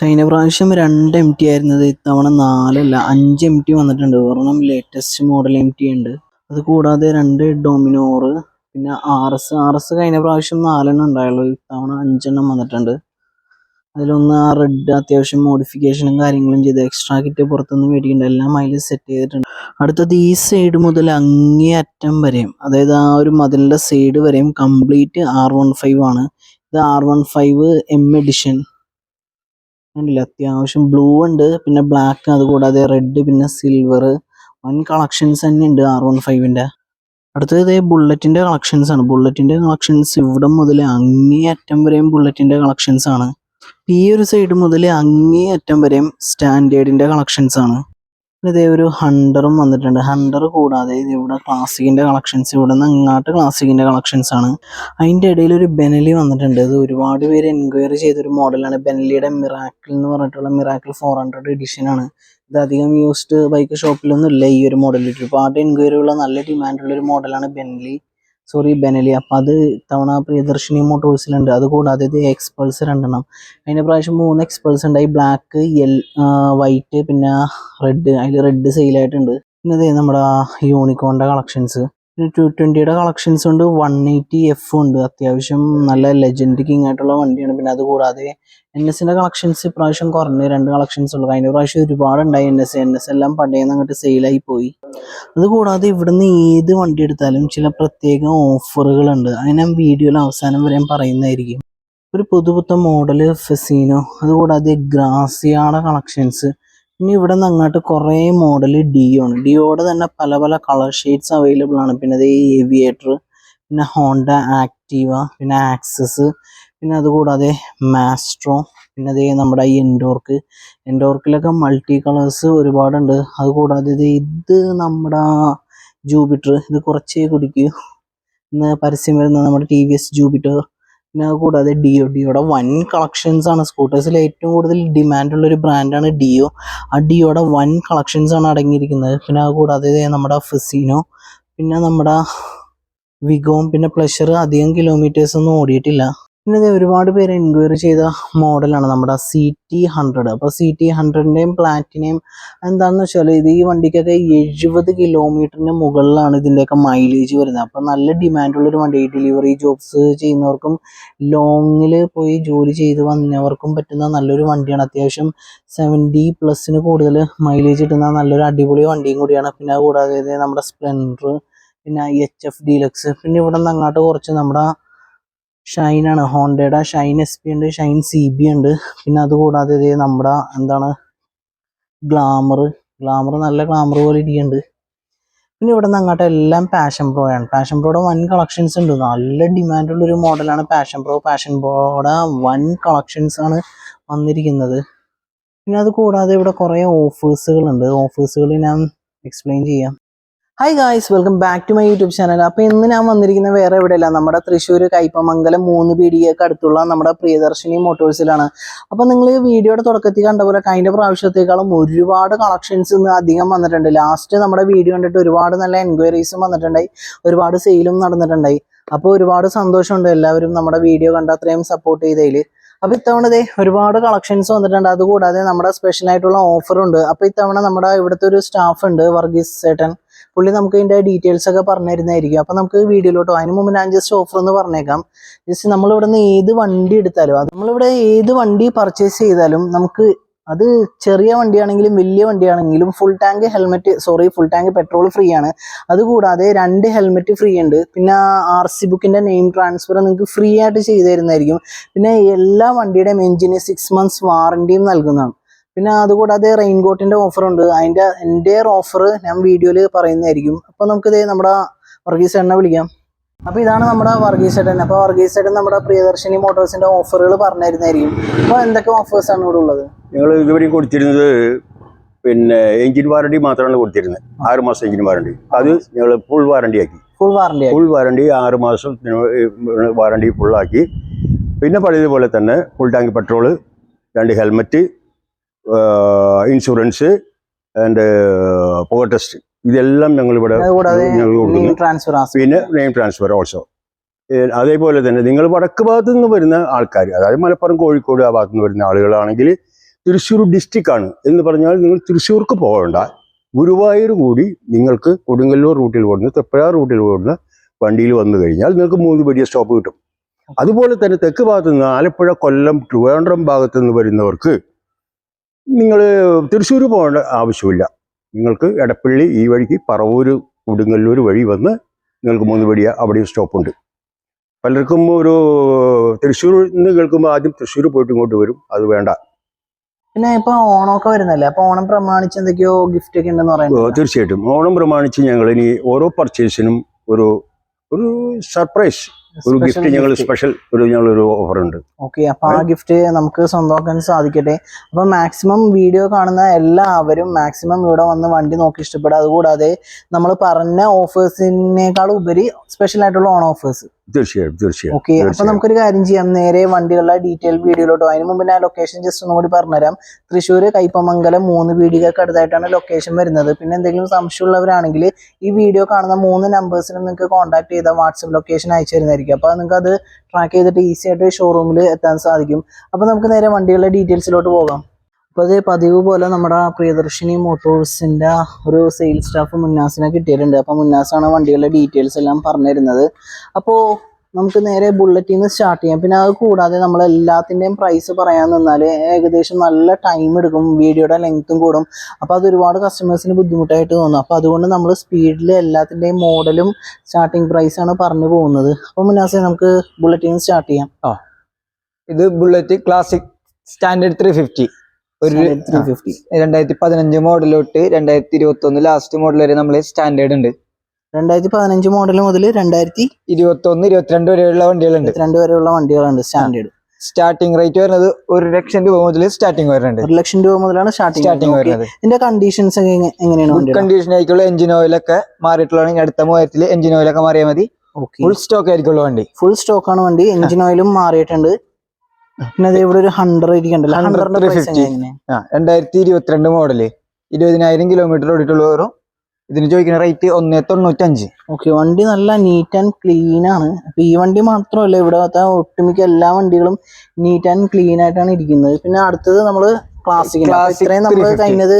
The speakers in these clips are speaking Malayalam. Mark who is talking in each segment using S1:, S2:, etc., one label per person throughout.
S1: കഴിഞ്ഞ പ്രാവശ്യം രണ്ട് എം ടി ആയിരുന്നത് ഇത്തവണ നാലല്ല അഞ്ച് എം ടി വന്നിട്ടുണ്ട്. ഒരെണ്ണം ലേറ്റസ്റ്റ് മോഡൽ എം ടി ഉണ്ട്. അത് കൂടാതെ രണ്ട് ഡൊമിനോറ് പിന്നെ ആർ എസ് ആർ എസ് കഴിഞ്ഞ പ്രാവശ്യം നാലെണ്ണം ഉണ്ടായുള്ളൂ. ഇത്തവണ അഞ്ചെണ്ണം വന്നിട്ടുണ്ട്. അതിലൊന്ന് ആ റെഡ് അത്യാവശ്യം മോഡിഫിക്കേഷനും കാര്യങ്ങളും ചെയ്ത് എക്സ്ട്രാ കിറ്റ് പുറത്തുനിന്ന് മേടിക്കുന്നുണ്ട്. എല്ലാം അതിൽ സെറ്റ് ചെയ്തിട്ടുണ്ട്. അടുത്തത് ഈ സൈഡ് മുതൽ അങ്ങേ അറ്റം വരെയും അതായത് ആ ഒരു മതിലിന്റെ സൈഡ് വരെയും കംപ്ലീറ്റ് ആർ വൺ ഫൈവ് ആണ്. ഇത് R one five M edition കണ്ടില്ല? അത്യാവശ്യം ബ്ലൂ ഉണ്ട് പിന്നെ ബ്ലാക്ക് അതുകൂടാതെ റെഡ് പിന്നെ സിൽവർ വൺ കളക്ഷൻസ് തന്നെ ഉണ്ട് ആർ വൺ ഫൈവിന്റെ അടുത്തത് ഇതേ ബുള്ളറ്റിന്റെ കളക്ഷൻസ് ആണ്. ബുള്ളറ്റിന്റെ കളക്ഷൻസ് ഇവിടെ മുതൽ അങ്ങേ അറ്റം വരെയും ബുള്ളറ്റിന്റെ കളക്ഷൻസ് ആണ്. ഈ ഒരു സൈഡ് മുതൽ അങ്ങേ അറ്റം വരെയും സ്റ്റാൻഡേർഡിന്റെ കളക്ഷൻസ് ആണ്. ഇതേ ഒരു ഹണ്ടറും വന്നിട്ടുണ്ട്. ഹണ്ടർ കൂടാതെ ഇത് ഇവിടെ ക്ലാസിക്കിന്റെ കളക്ഷൻസ് ഇവിടെ നിന്ന് ഇങ്ങോട്ട് ക്ലാസിക്കിന്റെ കളക്ഷൻസ് ആണ്. അതിന്റെ ഇടയിൽ ഒരു ബെനലി വന്നിട്ടുണ്ട്. ഇത് ഒരുപാട് പേര് എൻക്വയറി ചെയ്തൊരു മോഡലാണ്. ബെനലിയുടെ മിറാക്കിൾ എന്ന് പറഞ്ഞിട്ടുള്ള മിറാക്കിൾ ഫോർ ഹൺഡ്രഡ് എഡിഷൻ ആണ്. ഇത് അധികം യൂസ്ഡ് ബൈക്ക് ഷോപ്പിലൊന്നും ഇല്ല ഈ ഒരു മോഡൽ ഒരുപാട് എൻക്വയറി ഉള്ള നല്ല ഡിമാൻഡുള്ള ഒരു മോഡലാണ് ബെനലി. സോറി ബെനലി അപ്പം അത് തവണ പ്രിയദർശിനി മോട്ടോഴ്സിലുണ്ട്. അതുകൂടാതെ ഇത് എക്സ്പൾസ് രണ്ടെണ്ണം. അതിന്റെ പ്രാവശ്യം മൂന്ന് എക്സ്പൾസ് ഉണ്ട്. ഉണ്ടായി ബ്ലാക്ക് യെൽ വൈറ്റ് പിന്നെ റെഡ് അതിൽ റെഡ് സെയിലായിട്ടുണ്ട് പിന്നെ ഇതേ നമ്മുടെ യൂണിക്കോണിന്റെ കളക്ഷൻസ് ടു ട്വന്റിയുടെ കളക്ഷൻസ് ഉണ്ട്. വൺ എയ്റ്റി എഫ് ഉണ്ട്. അത്യാവശ്യം നല്ല ലെജൻഡ് കിങ് ആയിട്ടുള്ള വണ്ടിയാണ്. പിന്നെ അതുകൂടാതെ എൻ എസിന്റെ കളക്ഷൻസ് ഇപ്രാവശ്യം കുറഞ്ഞ് രണ്ട് കളക്ഷൻസ് ഉള്ളു. കഴിഞ്ഞ പ്രാവശ്യം ഒരുപാടുണ്ടായി എൻ എസ് എൻ എസ് എല്ലാം പണ്ടേന്ന് അങ്ങോട്ട് സെയിലായി പോയി. അതുകൂടാതെ ഇവിടുന്ന് ഏത് വണ്ടി എടുത്താലും ചില പ്രത്യേക ഓഫറുകളുണ്ട് അത് ഞാൻ വീഡിയോയിൽ അവസാനം വരെ പറയുന്നതായിരിക്കും. ഒരു പുതുപുത്ത മോഡൽ ഫെസീനോ അതുകൂടാതെ ഗ്രാസിയാടെ കളക്ഷൻസ് പിന്നെ ഇവിടെ നിന്ന് അങ്ങോട്ട് കുറേ മോഡൽ ഡിയോ ആണ്. ഡിയോയുടെ തന്നെ പല പല കളർ ഷെയ്ഡ്സ് അവൈലബിൾ ആണ്. പിന്നെ അതേ ഏവിയേറ്റർ പിന്നെ ഹോണ്ട ആക്റ്റീവ പിന്നെ ആക്സസ് പിന്നെ അതുകൂടാതെ മാസ്ട്രോ പിന്നെ അതേ നമ്മുടെ ഈ എൻഡോർക്ക് എൻഡോർക്കിലൊക്കെ മൾട്ടി കളേഴ്സ് ഒരുപാടുണ്ട്. അതുകൂടാതെ ഇത് ഇത് നമ്മുടെ ജൂപിറ്റർ ഇത് കുറച്ചേ കുടിക്കൂ. ഇന്ന് പരസ്യം വരുന്ന നമ്മുടെ ടി വി എസ് ജൂപ്പിറ്റർ പിന്നെ കൂടാതെ ഡിയോ ഡിയോയുടെ വൻ കളക്ഷൻസ് ആണ്. സ്കൂട്ടേഴ്സിൽ ഏറ്റവും കൂടുതൽ ഡിമാൻഡ് ഉള്ള ഒരു ബ്രാൻഡാണ് ഡിയോ ആ ഡിയോയുടെ വൻ കളക്ഷൻസ് ആണ് അടങ്ങിയിരിക്കുന്നത്. പിന്നെ കൂടാതെ നമ്മുടെ ഫെസീനോ പിന്നെ നമ്മുടെ വിഗോം പിന്നെ പ്ലഷർ അധികം കിലോമീറ്റേഴ്സ് ഒന്നും ഓടിയിട്ടില്ല. പിന്നെ ഒരുപാട് പേര് എൻക്വയറി ചെയ്ത മോഡലാണ് നമ്മുടെ സി ടി ഹൺഡ്രഡ് അപ്പോൾ സി ടി ഹൺഡ്രഡിന്റെയും പ്ലാറ്റിനെയും എന്താണെന്ന് വെച്ചാൽ ഇത് ഈ വണ്ടിക്കൊക്കെ എഴുപത് കിലോമീറ്ററിന് മുകളിലാണ് ഇതിന്റെയൊക്കെ മൈലേജ് വരുന്നത്. അപ്പോൾ നല്ല ഡിമാൻഡുള്ളൊരു വണ്ടി ഡെലിവറി ജോബ്സ് ചെയ്യുന്നവർക്കും ലോങ്ങിൽ പോയി ജോലി ചെയ്ത് വന്നവർക്കും പറ്റുന്ന നല്ലൊരു വണ്ടിയാണ്. അത്യാവശ്യം സെവന്റി പ്ലസ്സിന് കൂടുതൽ മൈലേജ് കിട്ടുന്ന നല്ലൊരു അടിപൊളി വണ്ടിയും കൂടിയാണ്. പിന്നെ കൂടാതെ നമ്മുടെ സ്പ്ലെൻഡർ പിന്നെ എച്ച് എഫ് ഡീലക്സ് പിന്നെ ഇവിടെ നിന്ന് അങ്ങോട്ട് കുറച്ച് നമ്മുടെ ഷൈനാണ് ഹോണ്ടയുടെ ഷൈൻ എസ് പി ഉണ്ട് ഷൈൻ സി ബി ഉണ്ട്. പിന്നെ അതുകൂടാതെ ഇതേ നമ്മുടെ എന്താണ്? ഗ്ലാമർ ഗ്ലാമർ നല്ല ഗ്ലാമർ പോലെ ഇരിക്കുന്നുണ്ട്. പിന്നെ ഇവിടെ നിന്ന് അങ്ങോട്ട് എല്ലാം പാഷൻ പ്രോ ആണ്. പാഷൻ പ്രോയുടെ വൻ കളക്ഷൻസ് ഉണ്ട്. നല്ല ഡിമാൻഡുള്ള ഒരു മോഡലാണ് പാഷൻ പ്രോ പാഷൻ പ്രോയുടെ വൻ കളക്ഷൻസ് ആണ് വന്നിരിക്കുന്നത്. പിന്നെ അത് കൂടാതെ ഇവിടെ കുറേ ഓഫേഴ്സുകളുണ്ട് ഓഫേഴ്സുകൾ ഞാൻ എക്സ്പ്ലെയിൻ ചെയ്യാം. Hi guys welcome back to my YouTube channel അപ്പോൾ ഇന്ന് ഞാൻ വന്നിരിക്കുന്നത് വേറെ എവിടെയല്ല നമ്മുടെ തൃശ്ശൂർ കൈപ്പമംഗലം മൂന്ന് പീടികയൊക്കെ അടുത്തുള്ള നമ്മുടെ പ്രിയദർശിനി മോട്ടോഴ്സിലാണ് അപ്പോൾ നിങ്ങൾ ഈ വീഡിയോയുടെ തുടക്കത്തിൽ കണ്ട പോലെ കഴിഞ്ഞ പ്രാവശ്യത്തേക്കാളും ഒരുപാട് കളക്ഷൻസ് ഇന്ന് അധികം വന്നിട്ടുണ്ട്. ലാസ്റ്റ് നമ്മുടെ വീഡിയോ കണ്ടിട്ട് ഒരുപാട് നല്ല എൻക്വയറീസും വന്നിട്ടുണ്ടായി. ഒരുപാട് സെയിലും നടന്നിട്ടുണ്ടായി. അപ്പോൾ ഒരുപാട് സന്തോഷമുണ്ട് എല്ലാവരും നമ്മുടെ വീഡിയോ കണ്ട അത്രയും സപ്പോർട്ട് ചെയ്തതിൽ അപ്പോൾ ഇത്തവണ ദേ ഒരുപാട് കളക്ഷൻസ് വന്നിട്ടുണ്ട്. അതുകൂടാതെ നമ്മുടെ സ്പെഷ്യൽ ആയിട്ടുള്ള ഓഫറുണ്ട് അപ്പോൾ ഇത്തവണ നമ്മുടെ ഇവിടുത്തെ ഒരു സ്റ്റാഫ് ഉണ്ട് വർഗീസ് ചേട്ടൻ. പുള്ളി നമുക്ക് ഇതിന്റെ ഡീറ്റെയിൽസ് ഒക്കെ പറഞ്ഞു തരുന്നതായിരിക്കും അപ്പൊ നമുക്ക് വീഡിയോയിലോട്ടോ അതിന് മുമ്പ് ഞാൻ ജസ്റ്റ് ഓഫർ എന്ന് പറഞ്ഞേക്കാം. ജസ്റ്റ് നമ്മൾ ഇവിടെ നിന്ന് ഏത് വണ്ടി എടുത്താലും അത് നമ്മളിവിടെ ഏത് വണ്ടി പർച്ചേസ് ചെയ്താലും നമുക്ക് അത് ചെറിയ വണ്ടിയാണെങ്കിലും വലിയ വണ്ടിയാണെങ്കിലും full tank helmet sorry full tank petrol free ആണ്. അതുകൂടാതെ രണ്ട് ഹെൽമെറ്റ് ഫ്രീ ഉണ്ട്. പിന്നെ ആർ സി ബുക്കിന്റെ നെയിം ട്രാൻസ്ഫർ നിങ്ങൾക്ക് ഫ്രീ ആയിട്ട് ചെയ്തു തരുന്നതായിരിക്കും. പിന്നെ എല്ലാ വണ്ടിയുടെയും എഞ്ചിന് സിക്സ് മന്ത്സ് വാറണ്ടിയും നൽകുന്നതാണ്. പിന്നെ അതുകൂടാതെ റെയിൻകോട്ടിന്റെ ഓഫർ ഉണ്ട് അതിന്റെ എന്റെ ഓഫർ ഞാൻ വീഡിയോയിൽ പറയുന്നതായിരിക്കും. അപ്പോൾ നമുക്ക് ഇതേ നമ്മുടെ വർഗീസ് എണ്ണ വിളിക്കാം. അപ്പോൾ ഇതാണ് നമ്മുടെ വർഗീസ് ചേട്ടൻ. അപ്പോൾ വർഗീസ് ചേട്ടൻ നമ്മുടെ പ്രിയദർശിനി മോട്ടോഴ്സിന്റെ ഓഫറുകൾ പറഞ്ഞിരുന്നായിരിക്കും അപ്പോൾ അപ്പൊ എന്തൊക്കെ ഓഫേഴ്സാണ് ആണ് ഇവിടെ ഉള്ളത്?
S2: ഞങ്ങൾ ഇതുവരെ കൊടുത്തിരുന്നത് പിന്നെ എഞ്ചിൻ വാറണ്ടി മാത്രമാണ് കൊടുത്തിരുന്നത്. ആറ് മാസം എഞ്ചിൻ വാറണ്ടി. അത് ഞങ്ങൾ ഫുൾ വാറണ്ടി ആക്കി.
S1: ഫുൾ വാറണ്ടി
S2: ഫുൾ വാറണ്ടി ആറ് മാസം വാറണ്ടി ഫുള്ളാക്കി പിന്നെ പഴയതുപോലെ തന്നെ ഫുൾ ടാങ്ക് പെട്രോൾ രണ്ട് helmet insurance and power test ഇതെല്ലാം ഞങ്ങളിവിടെ
S1: ട്രാൻസ്ഫർ
S2: പിന്നെ നെയിം ട്രാൻസ്ഫർ ഓൾസോ അതേപോലെ തന്നെ നിങ്ങൾ വടക്ക് ഭാഗത്തു നിന്ന് വരുന്ന ആൾക്കാർ അതായത് മലപ്പുറം കോഴിക്കോട് ആ ഭാഗത്തു നിന്ന് വരുന്ന ആളുകളാണെങ്കിൽ തൃശ്ശൂർ ഡിസ്ട്രിക്റ്റ് ആണ് എന്ന് പറഞ്ഞാൽ നിങ്ങൾ തൃശ്ശൂർക്ക് പോകണ്ട. ഗുരുവായൂർ കൂടി നിങ്ങൾക്ക് കൊടുങ്ങല്ലൂർ റൂട്ടിൽ ഓടുന്ന തെപ്പഴ റൂട്ടിൽ ഓടുന്ന വണ്ടിയിൽ വന്നു കഴിഞ്ഞാൽ നിങ്ങൾക്ക് മൂന്ന് വലിയ സ്റ്റോപ്പ് കിട്ടും. അതുപോലെ തന്നെ തെക്ക് ഭാഗത്തു നിന്ന് ആലപ്പുഴ കൊല്ലം ട്രിവാൻഡ്രം ഭാഗത്തു നിന്ന് വരുന്നവർക്ക് നിങ്ങൾ തൃശ്ശൂർ പോകേണ്ട ആവശ്യമില്ല. നിങ്ങൾക്ക് എടപ്പള്ളി ഈ വഴിക്ക് പറവൂര് കൊടുങ്ങല്ലൂർ വഴി വന്ന് നിങ്ങൾക്ക് മൂന്ന് വഴിയ അവിടെയും സ്റ്റോപ്പുണ്ട് പലർക്കും ഒരു തൃശ്ശൂർ നിന്ന് കേൾക്കുമ്പോൾ ആദ്യം തൃശ്ശൂർ പോയിട്ട് ഇങ്ങോട്ട് വരും. അത് വേണ്ട.
S1: പിന്നെ ഇപ്പൊ ഓണമൊക്കെ വരുന്നല്ലേ? അപ്പൊ ഓണം പ്രമാണിച്ച് എന്തൊക്കെയോ ഗിഫ്റ്റ് ഒക്കെ ഉണ്ടെന്ന് പറയുന്നത്
S2: തീർച്ചയായിട്ടും. ഓണം പ്രമാണിച്ച് ഞങ്ങൾ ഇനി ഓരോ പർച്ചേസിനും ഒരു ഒരു സർപ്രൈസ് ഒരു ഗിഫ്റ്റ് ഞങ്ങൾ സ്പെഷ്യൽ ഒരു ഞങ്ങളൊരു ഓഫർ ഉണ്ട്.
S1: ഓക്കെ അപ്പൊ ആ ഗിഫ്റ്റ് നമുക്ക് സ്വന്തമാക്കാൻ സാധിക്കട്ടെ. അപ്പൊ മാക്സിമം വീഡിയോ കാണുന്ന എല്ലാവരും മാക്സിമം ഇവിടെ വന്ന് വണ്ടി നോക്കി ഇഷ്ടപ്പെടുക. അതുകൂടാതെ നമ്മൾ പറഞ്ഞ ഓഫേഴ്സിനേക്കാൾ ഉപരി സ്പെഷ്യൽ ആയിട്ടുള്ള ഓൺ ഓഫേഴ്സ്
S2: തീർച്ചയായും തീർച്ചയായും
S1: ഓക്കെ അപ്പൊ. നമുക്കൊരു കാര്യം ചെയ്യാം. നേരെ വണ്ടികളുടെ ഡീറ്റെയിൽ വീഡിയോയിലോട്ടോ അതിന് മുമ്പ് ഞാൻ ലൊക്കേഷൻ ജസ്റ്റ് ഒന്നും കൂടി പറഞ്ഞുതരാം. തൃശ്ശൂർ കൈപ്പമംഗലം മൂന്ന് വീടുകൾക്ക് അടുത്തായിട്ടാണ് ലൊക്കേഷൻ വരുന്നത്. പിന്നെ എന്തെങ്കിലും സംശയമുള്ളവരാണെങ്കിൽ ഈ വീഡിയോ കാണുന്ന മൂന്ന് നമ്പേഴ്സിനും നിങ്ങൾക്ക് കോൺടാക്ട് ചെയ്താൽ വാട്സപ്പ് ലൊക്കേഷൻ അയച്ചു തരുന്നതായിരിക്കും. അപ്പൊ നിങ്ങൾക്ക് അത് ട്രാക്ക് ചെയ്തിട്ട് ഈസി ആയിട്ട് ഷോറൂമിൽ എത്താൻ സാധിക്കും. അപ്പൊ നമുക്ക് നേരെ വണ്ടികളുടെ ഡീറ്റെയിൽസിലോട്ട് പോകാം. അപ്പോൾ പതിവ് പോലെ നമ്മുടെ പ്രിയദർശിനി മോട്ടോഴ്സിന്റെ ഒരു സെയിൽസ് സ്റ്റാഫ് മുന്നാസിനെ കിട്ടിയിട്ടുണ്ട്. അപ്പോൾ മുന്നാസാണ് വണ്ടികളുടെ ഡീറ്റെയിൽസ് എല്ലാം പറഞ്ഞു തരുന്നത് അപ്പോൾ നമുക്ക് നേരെ ബുള്ളറ്റിൽ നിന്ന് സ്റ്റാർട്ട് ചെയ്യാം. പിന്നെ അത് കൂടാതെ നമ്മൾ എല്ലാത്തിന്റെയും പ്രൈസ് പറയാൻ നിന്നാൽ ഏകദേശം നല്ല ടൈം എടുക്കും. വീഡിയോയുടെ ലെങ്ത്തും കൂടും. അപ്പോൾ അത് ഒരുപാട് കസ്റ്റമേഴ്സിന് ബുദ്ധിമുട്ടായിട്ട് തോന്നും. അപ്പോൾ അതുകൊണ്ട് നമ്മൾ സ്പീഡിൽ എല്ലാത്തിന്റെയും മോഡലും സ്റ്റാർട്ടിങ് പ്രൈസാണ് പറഞ്ഞു പോകുന്നത്. അപ്പോൾ മുന്നാസെ നമുക്ക് ബുള്ളറ്റിൽ നിന്ന് സ്റ്റാർട്ട് ചെയ്യാം. ആ.
S3: ഇത് Bullet Classic standard three fifty ഒരു രണ്ടായിരത്തി പതിനഞ്ച് മോഡൽ തൊട്ട് രണ്ടായിരത്തി ഇരുപത്തി ഒന്ന് ലാസ്റ്റ് മോഡൽ വരെ നമ്മൾ സ്റ്റാൻഡേർഡ് ഉണ്ട്.
S1: രണ്ടായിരത്തി പതിനഞ്ച് മോഡൽ മുതൽ രണ്ടായിരത്തി
S3: ഇരുപത്തി ഒന്ന് ഇരുപത്തിരണ്ട് വരെയുള്ള വണ്ടികളുണ്ട്.
S1: രണ്ട് വരെയുള്ള വണ്ടികളുണ്ട് സ്റ്റാൻഡേർഡ്
S3: സ്റ്റാർട്ടിംഗ് റേറ്റ് വരുന്നത് ഒരു ലക്ഷം രൂപ മുതൽ സ്റ്റാർട്ടിംഗ് വരുന്നുണ്ട്.
S1: ഒരു ലക്ഷം രൂപ മുതലാണ് സ്റ്റാർട്ടിംഗ്
S3: സ്റ്റാർട്ടിംഗ് വരുന്നത്.
S1: ഇതിന്റെ കണ്ടീഷൻസ് എങ്ങനെയാണ്
S3: കണ്ടീഷൻ ആയിരിക്കുള്ള എഞ്ചിൻ ഓയിലൊക്കെ മാറിയിട്ടുള്ളതാണെങ്കിൽ അടുത്ത മൂവായിരത്തിൽ എഞ്ചിൻ ഓയിലൊക്കെ മാറിയാൽ മതി. ഫുൾ സ്റ്റോക്ക് ആയിരിക്കുള്ള വണ്ടി.
S1: ഫുൾ സ്റ്റോക്ക് ആണ് വണ്ടി. എഞ്ചിൻ ഓയിലും മാറിയിട്ടുണ്ട്. പിന്നെ ഇവിടെ ഒരു ഹൺഡ്രഡ് ഇരിക്കണ്ടല്ലോ. Hundred fifty
S3: 350.
S1: എങ്ങനെ
S3: ആ രണ്ടായിരത്തി ഇരുപത്തിരണ്ട് മോഡൽ ഇരുപതിനായിരം കിലോമീറ്റർ ഓടിയിട്ടുള്ളവരും ഇതിന് ചോദിക്കുന്ന റേറ്റ് ഒന്നേ തൊണ്ണൂറ്റഞ്ച്.
S1: ഓക്കെ വണ്ടി നല്ല നീറ്റ് ആൻഡ് ക്ലീൻ ആണ്. അപ്പൊ ഈ വണ്ടി മാത്രമല്ല ഇവിടത്തെ ഒട്ടുമിക്ക എല്ലാ വണ്ടികളും നീറ്റ് ആൻഡ് ക്ലീൻ ആയിട്ടാണ് ഇരിക്കുന്നത്. പിന്നെ അടുത്തത് നമ്മൾ ക്ലാസിക് ക്ലാസിക് നമ്മൾ
S3: 350.
S1: കഴിഞ്ഞത്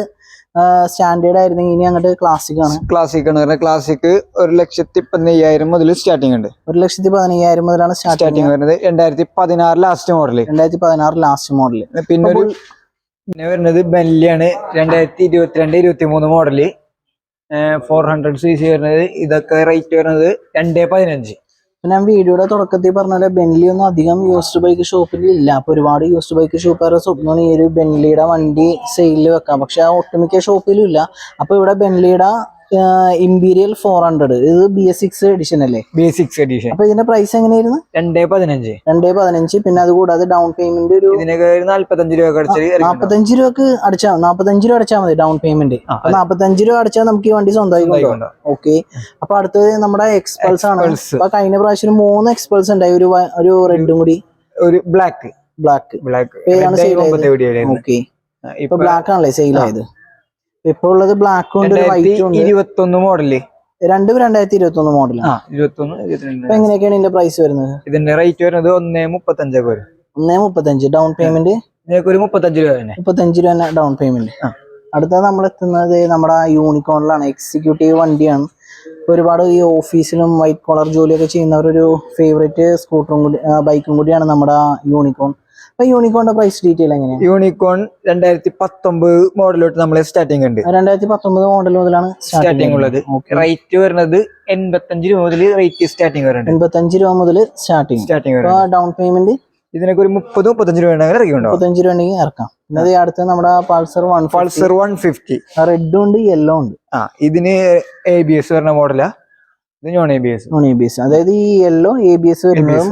S1: സ്റ്റാൻഡേർഡ് ആയിരുന്നു ഇനി അങ്ങോട്ട് ക്ലാസിക് ആണ്.
S3: ക്ലാസിക് ആണ്. കാരണം ക്ലാസിക് ഒരു ലക്ഷത്തി പതിനയ്യായിരം മുതൽ സ്റ്റാർട്ടിംഗ് ഉണ്ട്.
S1: ഒരു ലക്ഷത്തി പതിനയ്യായിരം മുതലാണ് സ്റ്റാർട്ടിങ്
S3: സ്റ്റാർട്ടിംഗ് വരുന്നത് രണ്ടായിരത്തി പതിനാറ് ലാസ്റ്റ് മോഡൽ
S1: രണ്ടായിരത്തി പതിനാറ് ലാസ്റ്റ് മോഡൽ
S3: പിന്നെ ഒരു പിന്നെ വരുന്നത് ബെല്ലിയാണ് രണ്ടായിരത്തി ഇരുപത്തിരണ്ട് ഇരുപത്തി മൂന്ന് model four hundred C C വരുന്നത്. ഇതൊക്കെ റേറ്റ് വരുന്നത് രണ്ടേ പതിനഞ്ച്.
S1: ഞാൻ വീഡിയോയുടെ തുടക്കത്തിൽ പറഞ്ഞ ബെൻലി ഒന്നും അധികം യൂസ്ഡ് ബൈക്ക് ഷോപ്പിൽ ഇല്ല. അപ്പൊ ഒരുപാട് യൂസ്ഡ് ബൈക്ക് ഷോപ്പുകാരുടെ സ്വപ്നമാണ് ഈ ഒരു ബെൻലിയുടെ വണ്ടി സെയിലിൽ വെക്കാം പക്ഷെ ആ ഒട്ടുമിക്ക ഷോപ്പിലും ഇല്ല. അപ്പൊ ഇവിടെ ബെൻലിയുടെ ഇമ്പീരിയൽ ഫോർ ഹൺഡ്രഡ് ഇത് ബി എസ് സിക്സ് എഡിഷൻ അല്ലേ?
S3: ബി സിക്സ് എഡിഷൻ
S1: അപ്പൊ ഇതിന്റെ പ്രൈസ് എങ്ങനെയായിരുന്നു?
S3: രണ്ടേ പതിനഞ്ച്.
S1: രണ്ടേ പതിനഞ്ച്. പിന്നെ അത് കൂടാതെ ഡൗൺ പേയ്മെന്റ് ഒരു
S3: നാല്പത്തഞ്ച് രൂപ അടിച്ചാൽ
S1: നാപ്പത്തഞ്ച് രൂപക്ക് അടച്ചാൽ നാപ്പത്തഞ്ച് രൂപ അടച്ചാൽ മതി ഡൗൺ പേയ്മെന്റ് നാപ്പത്തഞ്ച് രൂപ അടച്ചാൽ നമുക്ക് ഈ വണ്ടി സ്വന്തമായി കൊണ്ടുപോകാം. ഓക്കെ അപ്പൊ അടുത്തത് നമ്മുടെ എക്സ്പൾസ് ആണ്. അപ്പൊ കഴിഞ്ഞ പ്രാവശ്യം മൂന്ന് എക്സ്പൾസ് ഉണ്ടായി. ഒരു ഒരു റെഡും കൂടി.
S3: ഒരു ബ്ലാക്ക്
S1: ബ്ലാക്ക്
S3: ബ്ലാക്ക്?
S1: ഓക്കെ ഇപ്പൊ ബ്ലാക്ക് ആണല്ലേ സെയിൽ. ആയത്? ഇപ്പൊ ഉള്ളത് ബ്ലാക്കും ഉണ്ട് വൈറ്റ് ഉണ്ട്.
S3: ഇരുപത്തി ഒന്ന് മോഡൽ
S1: രണ്ടും രണ്ടായിരത്തി ഇരുപത്തി ഒന്ന്
S3: ഇരുപത്തിരണ്ട്.
S1: അപ്പൊ എങ്ങനെയൊക്കെയാണ് ഇതിന്റെ പ്രൈസ് വരുന്നത്?
S3: ഇതിന്റെ റേറ്റ് വരുന്നത് ഒന്നേ മുപ്പത്തഞ്ചൊക്കെ വരും.
S1: ഒന്നേ മുപ്പത്തഞ്ച്. ഡൗൺ പേയ്മെന്റ്
S3: ഒരു മുപ്പത്തഞ്ച് രൂപ തന്നെ.
S1: മുപ്പത്തഞ്ച് രൂപ ഡൗൺ പേയ്മെന്റ്
S3: അടുത്ത
S1: അടുത്തത് നമ്മൾ എത്തുന്നത് നമ്മുടെ യൂണിക്കോണിലാണ് എക്സിക്യൂട്ടീവ് വണ്ടിയാണ്. ഒരുപാട് ഈ ഓഫീസിലും വൈറ്റ് കോളർ ജോലിയൊക്കെ ചെയ്യുന്നവരൊരു ഫേവറേറ്റ് സ്കൂട്ടറും കൂടി ബൈക്കും കൂടിയാണ് നമ്മുടെ യൂണിക്കോൺ യൂണിക്കോണിന്റെ പ്രൈസ് ഡീറ്റെയിൽ എങ്ങനെയാണ്
S3: യൂണിക്കോൺ രണ്ടായിരത്തി പത്തൊമ്പത് മോഡൽ തൊട്ട് നമ്മൾ സ്റ്റാർട്ടിംഗ് ഉണ്ട്.
S1: രണ്ടായിരത്തി പത്തൊമ്പത് മോഡൽ മുതലാണ്
S3: സ്റ്റാർട്ടിംഗ് ഉള്ളത്. റേറ്റ് വരുന്നത് എൺപത്തഞ്ച് രൂപ മുതൽ റേറ്റ് സ്റ്റാർട്ടിംഗ് വരുന്നുണ്ട്
S1: എൺപത്തഞ്ച് രൂപ മുതൽ
S3: സ്റ്റാർട്ടിംഗ്
S1: അപ്പൊ ഡൗൺ പേയ്മെന്റ്
S3: ഇതിനൊക്കെ ഒരു മുപ്പത് മുപ്പത്തഞ്ച് രൂപ ഉണ്ടെങ്കിൽ ഇറക്കി
S1: മുപ്പത്തഞ്ച് രൂപ ഉണ്ടെങ്കിൽ ഇറക്കാം. പിന്നെ അടുത്ത് നമ്മുടെ Pulsar one
S3: Pulsar one fifty
S1: റെഡും ഉണ്ട് യെല്ലോ ഉണ്ട്.
S3: ആ ഇതിന് എ ബി എസ് വരുന്ന മോഡലാ ഇത് non A B S
S1: non A B S അതായത് ഈ യെല്ലോ എ ബി എസ് വരുന്നതും